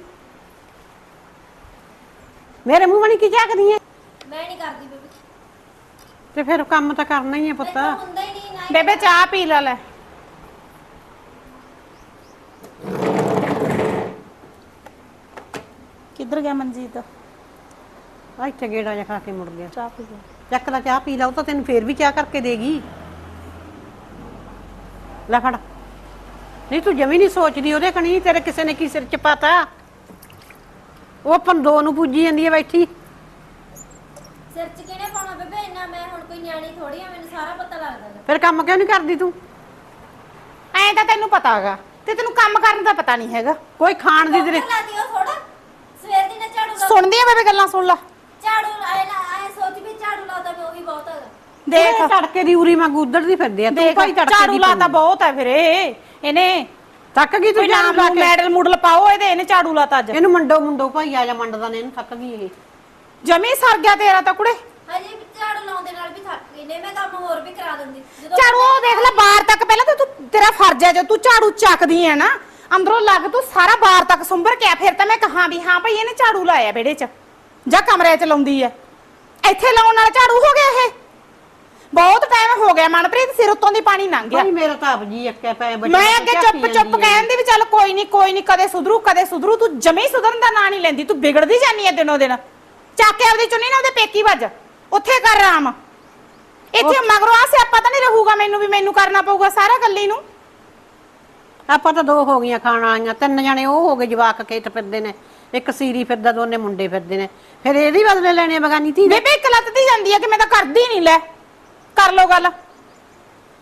D: ਮੇਰੇ ਮੂੰਹ ਬਣੀ ਕੀ ਝਾਕਦੀ ਹੈ
B: ਮੈਂ ਨਹੀਂ ਕਰਦੀ ਬੇਬੇ।
D: ਤੇ ਫਿਰ ਕੰਮ ਤਾਂ ਕਰਨਾ ਹੀ ਹੈ ਪੁੱਤ।
B: ਦੇਖੋ ਹੁੰਦਾ ਹੀ ਨਹੀਂ ਨਾ ਹੀ-
A: ਬੇਬੇ ਚਾਹ ਪੀ ਲੈ ਲੈ। ਕਿੱਧਰ ਗਿਆ ਮਨਜੀਤ?
D: ਆ ਇੱਥੇ ਗੇੜਾ ਜਿਹਾ ਖਾ ਕੇ ਮੁੜ ਗਿਆ।
A: ਚਾਹ ਪੀ ਲੈ।
D: ਚੱਕ ਲੈ ਚਾਹ ਪੀ ਲਾ ਉਹ ਤਾਂ ਤੈਨੂੰ ਫੇਰ ਵੀ ਚਾਹ ਕਰਕੇ ਦੇਗੀ। ਲੈ ਫੜ। ਨਹੀਂ ਤੂੰ ਜਮੀ ਨਹੀਂ ਸੋਚਦੀ ਉਹਦੇ ਕਣੀ ਤੇਰੇ ਕਿਸੇ ਨੇ ਕੀ ਸਿਰ ਚ ਪਾਤਾ? ਉਹ ਆਪਾਂ ਨੂੰ ਦੋ ਨੂੰ ਪੂਜੀ ਜਾਂਦੀ ਹੈ ਬੈਠੀ।
B: ਸਿਰ ਚ ਕਿਹਨੇ ਪਾਉਣਾ ਬੇਬੇ? ਇੰਨਾ ਮੈਂ ਹੁਣ ਕੋਈ ਨਿਆਣੀ ਥੋੜੀ ਆ ਮੈਨੂੰ ਸਾਰਾ ਪਤਾ ਲੱਗਦਾ। ਗਾ।
D: ਫਿਰ ਕੰਮ ਕਿਉਂ ਨਹੀਂ ਕਰਦੀ ਤੂੰ?
A: ਐਂ ਤਾਂ ਤੈਨੂੰ ਪਤਾ ਹੈਗਾ ਤੇ ਤੈਨੂੰ ਕੰਮ ਕਰਨ ਦਾ ਪਤਾ ਨਹੀਂ ਹੈਗਾ।
D: ਕੋਈ ਖਾਣ ਦੀ ਤੇਰੇ
B: ਲੱਗਦੀ ਉਹ ਥੋੜਾ
A: ਸੁਣਦੀ ਆ ਬੇਬੇ ਗੱਲਾਂ ਸੁਣ ਲੈ।
B: ਝਾੜੂ ਆਏ ਨਾ ਆਏ ਸੋਚ ਵੀ ਝਾੜੂ ਲਾਉਂਦਾ ਵੀ ਉਹ ਵੀ ਬਹੁਤ ਹੈਗਾ।
A: ਦੇਖ।
D: ਦੇਖ ਤੜਕੇ ਦੀ ਉਰੀ ਵਾਂਗੂ ਉਧੜਦੀ ਫਿਰਦੀ ਆ ਤੂੰ
A: ਦੇਖ
D: ਭਾਈ ਤੜਕੇ
A: ਝਾੜੂ
D: ਦੀ
A: ਲਾਤਾ
D: ਪਊ।
A: ਬਹੁਤ ਹੈ ਫਿਰ ਇਹ ਇਹਨੇ।
D: ਥੱਕ ਗਈ ਤੂੰ ਝਾੜੂ
A: ਨਾਮ
D: ਲਾ ਕੇ?
A: ਮੈਡਲ ਮੁਡਲ ਪਾਓ ਇਹਦੇ ਇਹਨੇ ਝਾੜੂ ਲਾਤਾ ਅੱਜ।
D: ਇਹਨੂੰ ਮੰਡੋ ਮੁੰਡੋ ਭਾਈ ਆ ਜਾ ਮੰਡਦਾ ਨੇ ਇਹਨੂੰ ਥੱਕ ਗਈ ਇਹ।
A: ਜਮੀ ਸਰ ਗਿਆ ਤੇਰਾ ਤਾਂ ਕੁੜੇ।
B: ਹਜੇ ਝਾੜੂ ਲਾਉਂਦੇ ਨਾਲ ਵੀ ਥੱਕ ਗਈ ਨੇ ਮੈਂ ਕੰਮ ਹੋਰ ਵੀ ਕਰਾ ਦਿੰਦੀ। ਜਦੋਂ
A: ਝਾੜੂ ਉਹ ਦੇਖ ਲੈ ਬਾਹਰ ਤੱਕ ਪਹਿਲਾਂ ਤਾਂ ਤੂੰ ਤੇਰਾ ਫਰਜ਼ ਹੈ ਜੋ ਤੂੰ ਝਾੜੂ ਚੱਕਦੀ ਹੈ ਨਾ। ਅੰਦਰੋਂ ਲੱਗ ਤੂੰ ਸਾਰਾ ਬਾਹਰ ਤੱਕ ਸੁੰਬਰ ਕੇ ਆ, ਫਿਰ ਤਾਂ ਮੈਂ ਕਹਾਂ ਵੀ ਹਾਂ ਭਈ ਇਹਨੇ ਝਾੜੂ ਲਾਇਆ ਵਿਹੜੇ 'ਚ ਜਾਂ ਕਮਰੇ 'ਚ ਲਾਉਂਦੀ ਹੈ ਇੱਥੇ ਲਾਉਣ ਨਾਲ ਝਾੜੂ ਹੋ ਗਿਆ ਇਹ? ਬਹੁਤ ਟਾਈਮ ਹੋ ਗਿਆ ਮਨਪ੍ਰੀਤ ਸਿਰ ਉੱਤੋਂ ਦੀ ਪਾਣੀ ਲੰਘ ਗਿਆ।
D: ਭਾਈ ਮੇਰਾ ਤਾਂ ਆਪ ਜੀ ਅੱਕਿਆ ਪਿਆ ਬੱਚੇ
A: ਮੈਂ ਅੱਗੇ ਚੁੱਪ ਚੁੱਪ ਕਹਿੰਦੀ ਵੀ ਚੱਲ ਕੋਈ ਨਹੀਂ ਕੋਈ ਨਹੀਂ ਕਦੇ ਸੁਧਰੂ ਕਦੇ ਸੁਧਰੂ ਤੂੰ ਜਮੇ ਹੀ ਸੁਧਰਨ ਦਾ ਨਾਂ ਨਹੀਂ ਲੈਂਦੀ ਤੂੰ ਵਿਗੜਦੀ ਜਾਨੀ ਹੈ ਦਿਨੋ ਦਿਨ। ਚੱਕ ਕੇ ਆਪਦੀ ਚੁੰਨੀ ਨਾ ਉਹਦੇ ਪੇਕੀ ਵੱਜ। ਉੱਥੇ ਕਰ ਆਰਾਮ। ਇੱਥੇ ਮਗਰੋਂ ਆ ਸਿਆਪਾ ਤਾਂ ਨਹੀਂ ਰਹੂਗਾ ਮੈਨੂੰ ਵੀ ਮੈਨੂੰ ਕਰਨਾ ਪਊਗਾ ਸਾਰਾ ਗੱਲੀ ਨੂੰ।
D: ਆਪਾਂ ਤਾਂ ਦੋ ਹੋ ਗਈਆਂ ਖਾਣ ਵਾਲੀਆਂ ਤਿੰਨ ਜਣੇ ਉਹ ਹੋ ਗਏ ਜਵਾਕ ਖੇਤ ਫਿਰਦੇ ਨੇ। ਇੱਕ ਸੀਰੀ ਫਿਰਦਾ ਦੋਨੇ ਮੁੰਡੇ ਫਿਰਦੇ ਨੇ। ਫਿਰ ਇਹਦੀ ਬਦਲੇ ਲੈਣੇ ਆ ਬਗਾਨੀ ਧੀ ਦੇ?
A: ਬੇਬੇ ਇੱਕ ਲੱਤਦੀ ਜਾਂਦੀ ਹੈ ਕਿ ਮੈਂ ਤਾਂ ਕਰਦੀ ਨਹੀਂ ਲੈ। ਕਰ ਲੋ ਗੱਲ।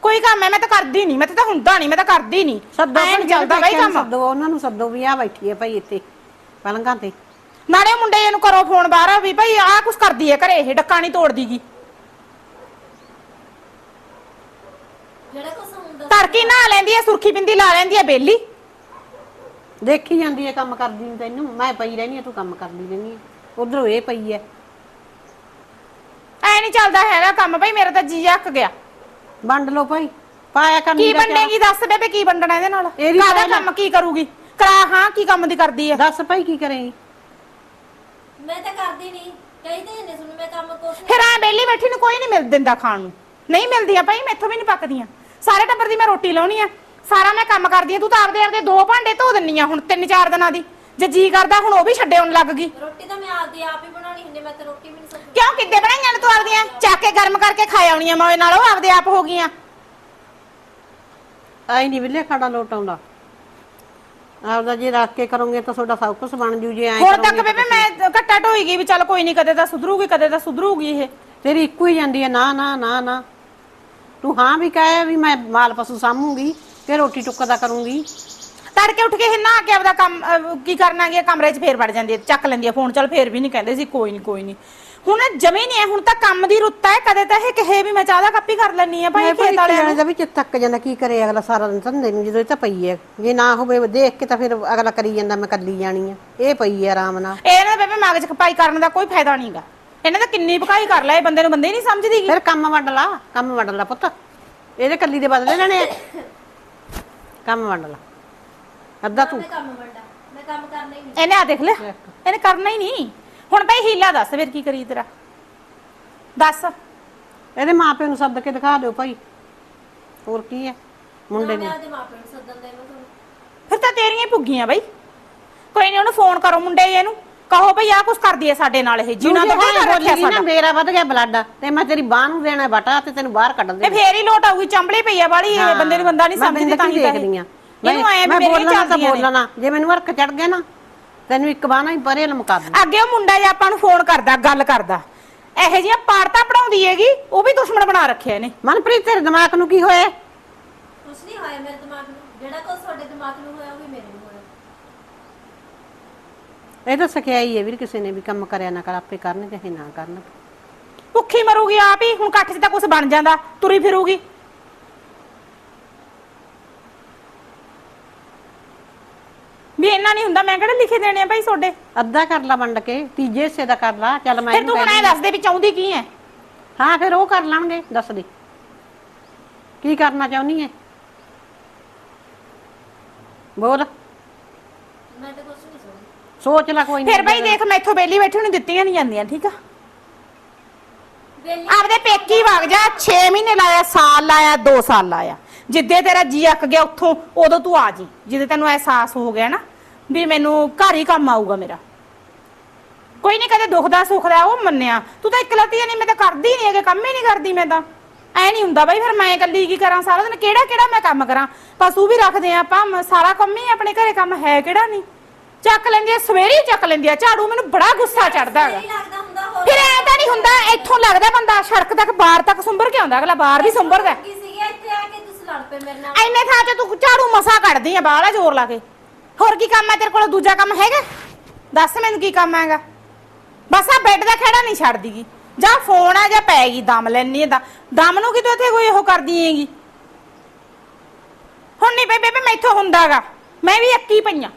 A: ਕੋਈ ਕੰਮ ਹੈ ਮੈਂ ਤਾਂ ਕਰਦੀ ਨਹੀਂ ਮੈਂ ਤਾਂ ਹੁੰਦਾ ਨਹੀਂ ਮੈਂ ਤਾਂ ਕਰਦੀ ਨਹੀਂ
D: ਸੱਦੋ
A: ਐਂ ਨੀ ਚੱਲਦਾ ਬਈ ਕੰਮ।
D: ਸੱਦੋ ਉਹਨਾਂ ਨੂੰ ਸੱਦੋ ਵੀ ਆ ਬੈਠੀ ਹੈ ਭਾਈ ਇੱਥੇ ਪਲੰਘਾਂ ਤੇ।
A: ਨਾਲੇ ਉਹ ਮੁੰਡੇ ਨੂੰ ਕਰੋ ਫੋਨ ਬਾਹਰ ਵੀ ਭਾਈ ਆਹ ਕੁਛ ਕਰਦੀ ਹੈ ਘਰੇ ਇਹ ਡੱਕਾ ਨਹੀਂ ਤੋੜਦੀਗੀ
B: ਜਿਹੜਾ ਕੁਛ ਹੁੰਦਾ
A: ਤੜਕੀ ਨਹਾ ਲੈਂਦੀ ਹੈ ਸੁਰਖੀ ਬਿੰਦੀ ਲਾ ਲੈਂਦੀ ਹੈ ਬੇਲੀ।
D: ਦੇਖੀ ਜਾਂਦੀ ਹੈ ਕੰਮ ਕਰਦੀ ਨੂੰ ਤੈਨੂੰ। ਮੈਂ ਪਈ ਰਹਿਣੀ ਹੈ ਤੂੰ ਕੰਮ ਕਰਦੀ ਰਹਿਣੀ ਉਧਰੋਂ ਇਹ ਪਈ ਹੈ।
A: ਐ ਨਹੀਂ ਚੱਲਦਾ ਹੈਗਾ ਕੰਮ ਭਾਈ ਮੇਰਾ ਤਾਂ ਜੀ ਅੱਕ ਗਿਆ।
D: ਵੰਡ ਲਓ ਭਾਈ। ਪਾਇਆ ਕਰਨੀ
A: ਕੀ? ਵੰਡੇਗੀ ਦੱਸ ਬੇਬੇ ਕੀ ਵੰਡਣਾ ਇਹਦੇ ਨਾਲ?
D: ਇਹਦੀ
A: ਕਾਹਦਾ ਕੰਮ ਕੀ ਕਰੂਗੀ? ਕਰਾ ਹਾਂ ਕੀ ਕੰਮ ਦੀ ਕਰਦੀ ਹੈ?
D: ਦੱਸ ਭਾਈ ਕੀ ਕਰੇਂਗੀ
B: ਮੈਂ ਤਾਂ ਕਰਦੀ ਨਹੀਂ ਕਹਿੰਦੇ ਨੇ ਸੁਣ ਮੈਂ ਕੰਮ ਕੁਛ ਨਹੀਂ
A: ਫਿਰ ਐ ਬੇਲੀ ਬੈਠੀ ਨੂੰ ਕੋਈ ਨਹੀਂ ਮਿਲ ਦਿੰਦਾ ਖਾਣ ਨੂੰ। ਨਹੀਂ ਮਿਲਦੀਆਂ ਭਾਈ ਮੈਥੋਂ ਵੀ ਨਹੀਂ ਪੱਕਦੀਆਂ। ਸਾਰੇ ਟੱਬਰ ਦੀ ਮੈਂ ਰੋਟੀ ਲਾਉਣੀ ਆ। ਸਾਰਾ ਮੈਂ ਕੰਮ ਕਰਦੀ ਆ। ਤੂੰ ਤਾਂ ਆਪਦੇ ਆਪਦੇ ਦੋ ਭਾਂਡੇ ਧੋ ਦਿੰਨੀ ਆ ਹੁਣ ਤਿੰਨ ਚਾਰ ਦਿਨਾਂ ਦੀ। ਜੇ ਜੀ ਕਰਦਾ ਹੁਣ ਉਹ ਵੀ ਛੱਡੇ ਹੁਣ ਲੱਗ ਗਈ।
B: ਰੋਟੀ ਤਾਂ ਮੈਂ ਆਪਦੀ ਆਪ ਹੀ ਬਣਾਉਣੀ ਹੁੰਦੀ ਮੈਂ ਤਾਂ ਰੋਟੀ ਵੀ ਨਹੀਂ ਸਕਦੀ।
A: ਕਿਉਂ ਕਿੱਦੇ ਬਣਾਈਆਂ ਨੇ ਤੂੰ ਆਪਦੀਆਂ? ਚੱਕ ਕੇ ਗਰਮ ਕਰਕੇ ਖਾ ਆਉਣੀਆਂ ਮੌਏ ਨਾਲ ਉਹ ਆਪਦੇ ਆਪ ਹੋ ਗਈਆਂ।
D: ਆਈ ਨਹੀਂ ਵਿਲੇ ਖਾੜਾ ਲੋਟ ਆਉਂਦਾ। ਆਪਦਾ ਜੇ ਰੱਖ ਕੇ ਕਰੋਗੇ ਤਾਂ ਤੁਹਾਡਾ ਸਭ ਕੁਝ ਬਣ ਜੂ ਜੇ ਐ
A: ਹੁਣ ਤੱਕ ਬੇਬੇ ਮੈਂ ਘੱਟਾ ਢੋਈ ਗਈ ਵੀ ਚੱਲ ਕੋਈ ਨਹੀਂ ਕਦੇ ਤਾਂ ਸੁਧਰੂਗੀ ਕਦੇ ਤਾਂ ਸੁਧਰੂਗੀ ਇਹ।
D: ਤੇਰੀ ਇੱਕੋ ਹੀ ਜਾਂਦੀ ਹੈ ਨਾ ਨਾ ਨਾ ਨਾ। ਤੂੰ ਹਾਂ ਵੀ ਕਹੇ ਵੀ ਮੈਂ ਮਾਲ ਪਸ਼ੂ ਸਾਂਭੂਗੀ ਤੇ ਰੋਟੀ ਟੁੱਕ ਦਾ ਕਰੂੰਗੀ।
A: ਤੜਕੇ ਉੱਠ ਕੇ ਇਹ ਨਹਾ ਕੇ ਆਪਦਾ ਕੰਮ ਅਹ, ਕੀ ਕਰਨਾ ਗਿਆ ਕਮਰੇ 'ਚ ਫੇਰ ਵੜ ਜਾਂਦੀ ਹੈ ਚੱਕ ਲੈਂਦੀ ਹੈ ਫੋਨ ਚੱਲ ਫੇਰ ਵੀ ਨਹੀਂ ਕਹਿੰਦੇ ਸੀ ਕੋਈ ਨਹੀਂ ਕੋਈ ਨਹੀਂ ਹੁਣ ਜਮੇ ਨਹੀਂ ਹੈ ਹੁਣ ਤਾਂ ਕੰਮ ਦੀ ਰੁੱਤ ਹੈ ਕਦੇ ਤਾਂ ਇਹ ਕਹੇ ਵੀ ਮੈਂ ਚਾਹ ਦਾ ਕੱਪੀ ਕਰ ਲੈਣੀ ਆ ਭਾਈ
D: ਮੈਂ
A: ਖੇਤ ਵਾਲਿਆਂ ਨੂੰ।
D: ਦਾ ਵੀ ਚਿੱਤ ਥੱਕ ਜਾਂਦਾ ਕੀ ਕਰੇ ਅਗਲਾ ਸਾਰਾ ਦਿਨ ਧੰਦੇ ਨੂੰ ਜਦੋਂ ਇਹ ਤਾਂ ਪਈ ਹੈ। ਜੇ ਨਾ ਹੋਵੇ ਦੇਖ ਕੇ ਤਾਂ ਫਿਰ ਅਗਲਾ ਕਰੀ ਜਾਂਦਾ ਮੈਂ ਕੱਲੀ ਜਾਣੀ ਆ। ਇਹ ਪਈ ਹੈ ਆਰਾਮ ਨਾਲ।
A: ਇਹਨਾਂ ਦੇ ਬੇਬੇ ਮਗਜ ਖਪਾਈ ਕਰਨ ਦਾ ਕੋਈ ਫਾਇਦਾ ਨਹੀਂਗਾ ਇਹਨਾਂ ਦਾ ਕਿੰਨੀ ਭਕਾਈ ਕਰ ਲੈ ਇਹ ਬੰਦੇ ਨੂੰ ਬੰਦੇ ਹੀ ਨਹੀਂ ਸਮਝਦੀ। ਗੀ
D: ਫਿਰ ਕੰਮ ਵੰਡ ਲਾ ਕੰਮ ਵੰਡ ਲਾ ਪੁੱਤ। ਇਹਦੇ ਕੱਲੀ ਦੇ ਬਦਲੇ ਲੈਣੇ ਆ। ਕੰਮ ਵੰਡ ਲਾ। ਅੱਧਾ ਤੂੰ।
B: ਮੈਂ ਕੰਮ ਵੰਡਾ ਮੈਂ ਕੰਮ ਕਰਨਾ ਹੀ ਨਹੀਂ।
A: ਇਹਨੇ ਆ ਦੇਖ ਲੈ ਇਹਨੇ ਕਰਨਾ ਹੀ ਨਹੀਂ। ਹੁਣ ਭਾਈ ਹੀਲਾ ਦੱਸ ਫਿਰ ਕੀ ਕਰੀ ਤੇਰਾ। ਦੱਸ।
D: ਇਹਦੇ ਮਾਪਿਆਂ ਨੂੰ ਸੱਦ ਕੇ ਦਿਖਾ ਦਿਓ ਭਾਈ। ਹੋਰ ਕੀ ਹੈ? ਮੁੰਡੇ
B: ਮੈਂ
D: ਨੂੰ।
B: ਆਪਦੇ ਮਾਪਿਆਂ ਨੂੰ ਸੱਦਣ ਦੇ ਮੈਂ ਤੁਹਾਨੂੰ।
A: ਫਿਰ ਤਾਂ ਤੇਰੀਆਂ ਹੀ ਭੁੱਗੀਆਂ ਬਈ। ਕੋਈ ਨਹੀਂ ਉਹਨੂੰ ਫੋਨ ਕਰੋ ਮੁੰਡੇ ਇਹਨੂੰ। ਕਹੋ ਭਈ ਆ ਕੁਛ ਕਰਦੀ ਹੈ ਸਾਡੇ ਨਾਲ ਇਹ
D: ਦੂਜੇ
A: ਤਾਂ ਕਰ ਰੱਖਿਆ ਸਾਡਾ।
D: ਮੇਰਾ ਵੱਧ ਗਿਆ ਬਲੱਡ ਤੇ ਮੈਂ ਤੇਰੀ ਬਾਹ ਨੂੰ ਦੇਣਾ ਬਟਾ ਤੇ ਤੈਨੂੰ ਬਾਹਰ ਕੱਢ
A: ਤੇ
D: ਦੇ
A: ਫੇਰ ਹੀ ਲੋਟ ਆਊਗੀ ਚੰਬਲੀ ਪਈ ਆ ਵਾਲੀ ਇਹ ਬੰਦੇ ਨੂੰ ਬੰਦਾ ਨਹੀਂ ਸਮਝਦੀ ਤਾਂ ਹੀ ਤਾਂ
D: ਦੇਖਦੀ। ਆ।
A: ਇਹਨੂੰ ਐ
D: ਮੈਂ
A: ਮੇਰੀ
D: ਬੋਲਣਾ ਤਾਂ ਬੋਲਣਾ। ਜੇ ਮੈਨੂੰ ਵਰਕ ਚੜ ਗਿਆ ਨਾ ਤੈਨੂੰ ਇੱਕ ਬਾਹ ਨਾਲ ਹੀ ਪਰੇ ਲਮਕਾ ਦੂੰ।
A: ਅੱਗੇ ਉਹ ਮੁੰਡਾ ਜਿਹਾ ਆਪਾਂ ਨੂੰ ਫੋਨ ਕਰਦਾ ਗੱਲ ਕਰਦਾ ਇਹੋ ਜਿਹੀਆਂ ਪਾੜਤਾ ਪੜਾਉਂਦੀ ਹੈਗੀ ਉਹ ਵੀ ਦੁਸ਼ਮਣ ਬਣਾ ਰੱਖਿਆ ਇਹਨੇ।
D: ਮਨਪ੍ਰੀਤ ਤੇਰੇ ਦਿਮਾਗ ਨੂੰ ਕੀ ਹੋਇਆ?
B: ਕੁਛ ਨਹੀਂ ਹੋਇਆ ਮੇਰੇ ਦਿਮਾਗ ਨੂੰ। ਜਿਹੜਾ ਕੁਛ ਤੁਹਾਡੇ ਦਿਮਾਗ ਨੂੰ ਹੋਇਆ ਉਹ ਵੀ ਮੇਰੇ
D: ਇਹ ਤਾਂ ਸਖਿਆਈ ਹੈ ਵੀਰ ਕਿਸੇ ਨੇ ਵੀ ਕੰਮ ਕਰਿਆ ਨਾ ਕਰ ਆਪੇ ਕਰਨ ਚਾਹੇ ਨਾ ਕਰਨ।
A: ਭੁੱਖੀ ਮਰੂਗੀ ਆਪ ਹੀ ਹੁਣ ਕੱਠ 'ਚ ਤਾਂ ਕੁਝ ਬਣ ਜਾਂਦਾ ਤੁਰੀ ਫਿਰੂਗੀ। ਵੀ ਇੰਨਾ ਨਹੀਂ ਹੁੰਦਾ ਮੈਂ ਕਿਹੜੇ ਲਿਖੇ ਦੇਣੇ ਆ ਭਾਈ ਤੁਹਾਡੇ?
D: ਅੱਧਾ ਕਰ ਲਾ ਵੰਡ ਕੇ ਤੀਜੇ ਹਿੱਸੇ ਦਾ ਕਰ ਲਾ ਚੱਲ ਮੈਂ
A: ਫਿਰ
D: ਇਹਨੂੰ
A: ਤੂੰ ਹੁਣ
D: ਕਹਿ
A: ਦੱਸ ਦੇ ਵੀ ਚਾਹੁੰਦੀ ਕੀ ਹੈ
D: ਹਾਂ ਫਿਰ ਉਹ ਕਰ ਲੈਣਗੇ ਦੱਸ ਦੇ। ਕੀ ਕਰਨਾ ਚਾਹੁੰਦੀ ਹੈ ਬੋਲ।
B: ਮੈਂ ਤਾਂ ਸੋਚਦੀ
D: ਸੋਚ ਲੈ ਕੋਈ
A: ਫਿਰ
D: ਨਹੀਂ
A: ਭਾਈ ਦੇਖ ਮੈਥੋਂ ਬੇਲੀ ਬੈਠੀ ਨੂੰ ਦਿੱਤੀਆਂ ਨਹੀਂ ਜਾਂਦੀਆਂ ਠੀਕ ਆ?
B: ਵੇਲੀ
A: ਆਪਦੇ ਪੇਕੀ ਵਗ ਜਾ 6 ਮਹੀਨੇ ਲਾਇਆ ਸਾਲ ਲਾਇਆ 2 ਸਾਲ ਲਾਇਆ। ਜਿੱਦੇ ਤੇਰਾ ਜੀ ਅੱਕ ਗਿਆ ਉੱਥੋਂ ਉਦੋਂ ਤੂੰ ਆ ਜੀ। ਜਿੱਦੇ ਤੈਨੂੰ ਅਹਿਸਾਸ ਹੋ ਗਿਆ ਨਾ ਵੀ ਮੈਨੂੰ ਘਰ ਹੀ ਕੰਮ ਆਊਗਾ ਮੇਰਾ। ਕੋਈ ਨਹੀਂ ਕਦੇ ਦੁੱਖ ਦਾ ਸੁੱਖ ਦਾ ਉਹ ਮੰਨਿਆ। ਤੂੰ ਤਾਂ ਇਕਲਤੀ ਨਹੀਂ ਮੈਂ ਤਾਂ ਕਰਦੀ ਨਹੀਂ ਹੈਗੇ ਕੰਮ ਹੀ ਨਹੀਂ ਕਰਦੀ ਮੈਂ ਤਾਂ। ਐ ਨਹੀਂ ਹੁੰਦਾ ਬਾਈ ਫਿਰ ਮੈਂ ਇਕੱਲੀ ਕੀ ਕਰਾਂ? ਸਾਰਾ ਦਿਨ ਕਿਹੜਾ ਕਿਹੜਾ ਮੈਂ ਕੰਮ ਕਰਾਂ? ਪਸ਼ੂ ਵੀ ਰੱਖਦੇ ਆ ਆਪਾਂ ਸਾਰਾ ਕੰਮ ਹੀ ਆਪਣੇ ਘਰੇ ਕੰਮ ਹੈ ਕਿਹੜਾ ਨਹੀਂ ਚੱਕ ਲੈਂਦੀ ਆ ਸਵੇਰੇ ਚੱਕ ਲੈਂਦੀ ਆ। ਝਾੜੂ ਮੈਨੂੰ ਬੜਾ ਗੁੱਸਾ ਚੜਦਾ ਹੈਗਾ।
B: ਨਹੀਂ ਲੱਗਦਾ ਹੁੰਦਾ ਹੋਰ
A: ਫਿਰ ਐ ਤਾਂ ਨਹੀਂ ਹੁੰਦਾ ਇੱਥੋਂ ਲੱਗਦਾ ਬੰਦਾ ਸੜਕ ਤੱਕ ਬਾਹਰ ਤੱਕ ਸੁੰਬਰ ਕੇ ਆਉਂਦਾ ਅਗਲਾ ਬਾਹਰ ਵੀ ਸੁੰਬਰਦਾ
B: ਕੀ ਸੀਗੀ ਇੱਥੇ ਆ ਕੇ ਤੁਸੀਂ ਲੜ ਪਏ ਮੇਰੇ ਨਾਲ।
A: ਐਨੇ ਥਾਂ 'ਚ ਤੂੰ ਝਾੜੂ ਮਸਾ ਕੱਢਦੀ ਆ ਬਾਹਲਾ ਜ਼ੋਰ ਲਾ ਕੇ। ਹੋਰ ਕੀ ਕੰਮ ਹੈ ਤੇਰੇ ਕੋਲ? ਦੂਜਾ ਕੰਮ ਹੈਗਾ? ਦੱਸ ਮੈਨੂੰ ਕੀ ਕੰਮ ਹੈਗਾ? ਬਸ ਆ ਬੈੱਡ ਦਾ ਖੇੜਾ ਨਹੀਂ ਛੱਡਦੀਗੀ ਜਾਂ ਫੋਨ ਆ ਜਾਂ ਪੈਗੀ ਦਮ ਲੈਣੀ ਦਾ ਦਮ ਨੂੰ ਕਿਤੋਂ ਇੱਥੇ ਕੋਈ ਉਹ ਕਰਦੀ ਹੈਗੀ? ਹੁਣ ਨਹੀਂ ਬੇਬੇ ਮੈਥੋਂ ਹੁੰਦਾਗਾ। ਮੈਂ ਵੀ ਅੱਕੀ ਪਈਆਂ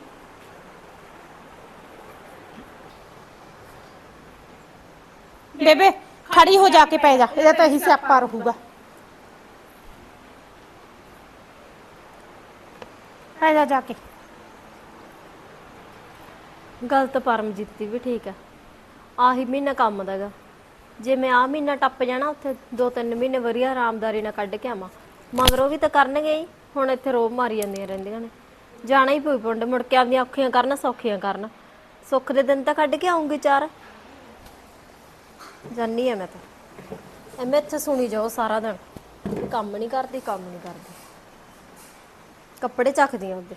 A: ਬੇਬੇ, ਖੜੀ ਹੋ ਜਾ ਕੇ ਪੈ ਜਾ। ਇਹਦਾ ਤਾਂ ਇਹੀ ਸਿਆਪਾ ਰਹੂਗਾ। ਪੈ ਜਾ ਜਾ ਕੇ।
B: ਗਲਤ ਪਰਮਜੀਤ ਦੀ ਵੀ ਠੀਕ ਆ। ਆਹੀ ਮਹੀਨਾ ਕੰਮ ਦਾਗਾ। ਜੇ ਮੈਂ ਆ ਮਹੀਨਾ ਟੱਪ ਜਾਣਾ ਉੱਥੇ, ਦੋ ਤਿੰਨ ਮਹੀਨੇ ਵਧੀਆ ਆਰਾਮਦਾਰੀ ਨਾਲ ਕੱਢ ਕੇ ਆਵਾਂ। ਮਗਰੋਂ ਵੀ ਤਾਂ ਕਰਨਗੇ ਹੀ। ਹੁਣ ਇੱਥੇ ਰੋਬ ਮਾਰੀ ਜਾਂਦੀਆਂ ਰਹਿੰਦੀਆਂ ਨੇ। ਜਾਣਾ ਹੀ ਪਊ ਪਿੰਡ। ਮੁੜ ਕੇ ਆਉਂਦੀਆਂ ਔਖੀਆਂ ਕਰਨ, ਸੌਖੀਆਂ ਕਰਨ। ਸੁੱਖ ਦੇ ਦਿਨ ਤਾਂ ਕੱਢ ਕੇ ਆਉਂਗੀ ਚਾਰ। ਜਾਨੀ ਆ ਮੈਂ ਤਾਂ। ਐਵੇਂ ਇੱਥੇ ਸੁਣੀ ਜਾਓ ਸਾਰਾ ਦਿਨ। ਕੰਮ ਨਹੀਂ ਕਰਦੀ, ਕੰਮ ਨਹੀਂ ਕਰਦੀ। ਕੱਪੜੇ ਚੱਕਦੀ ਆ ਉਹਦੇ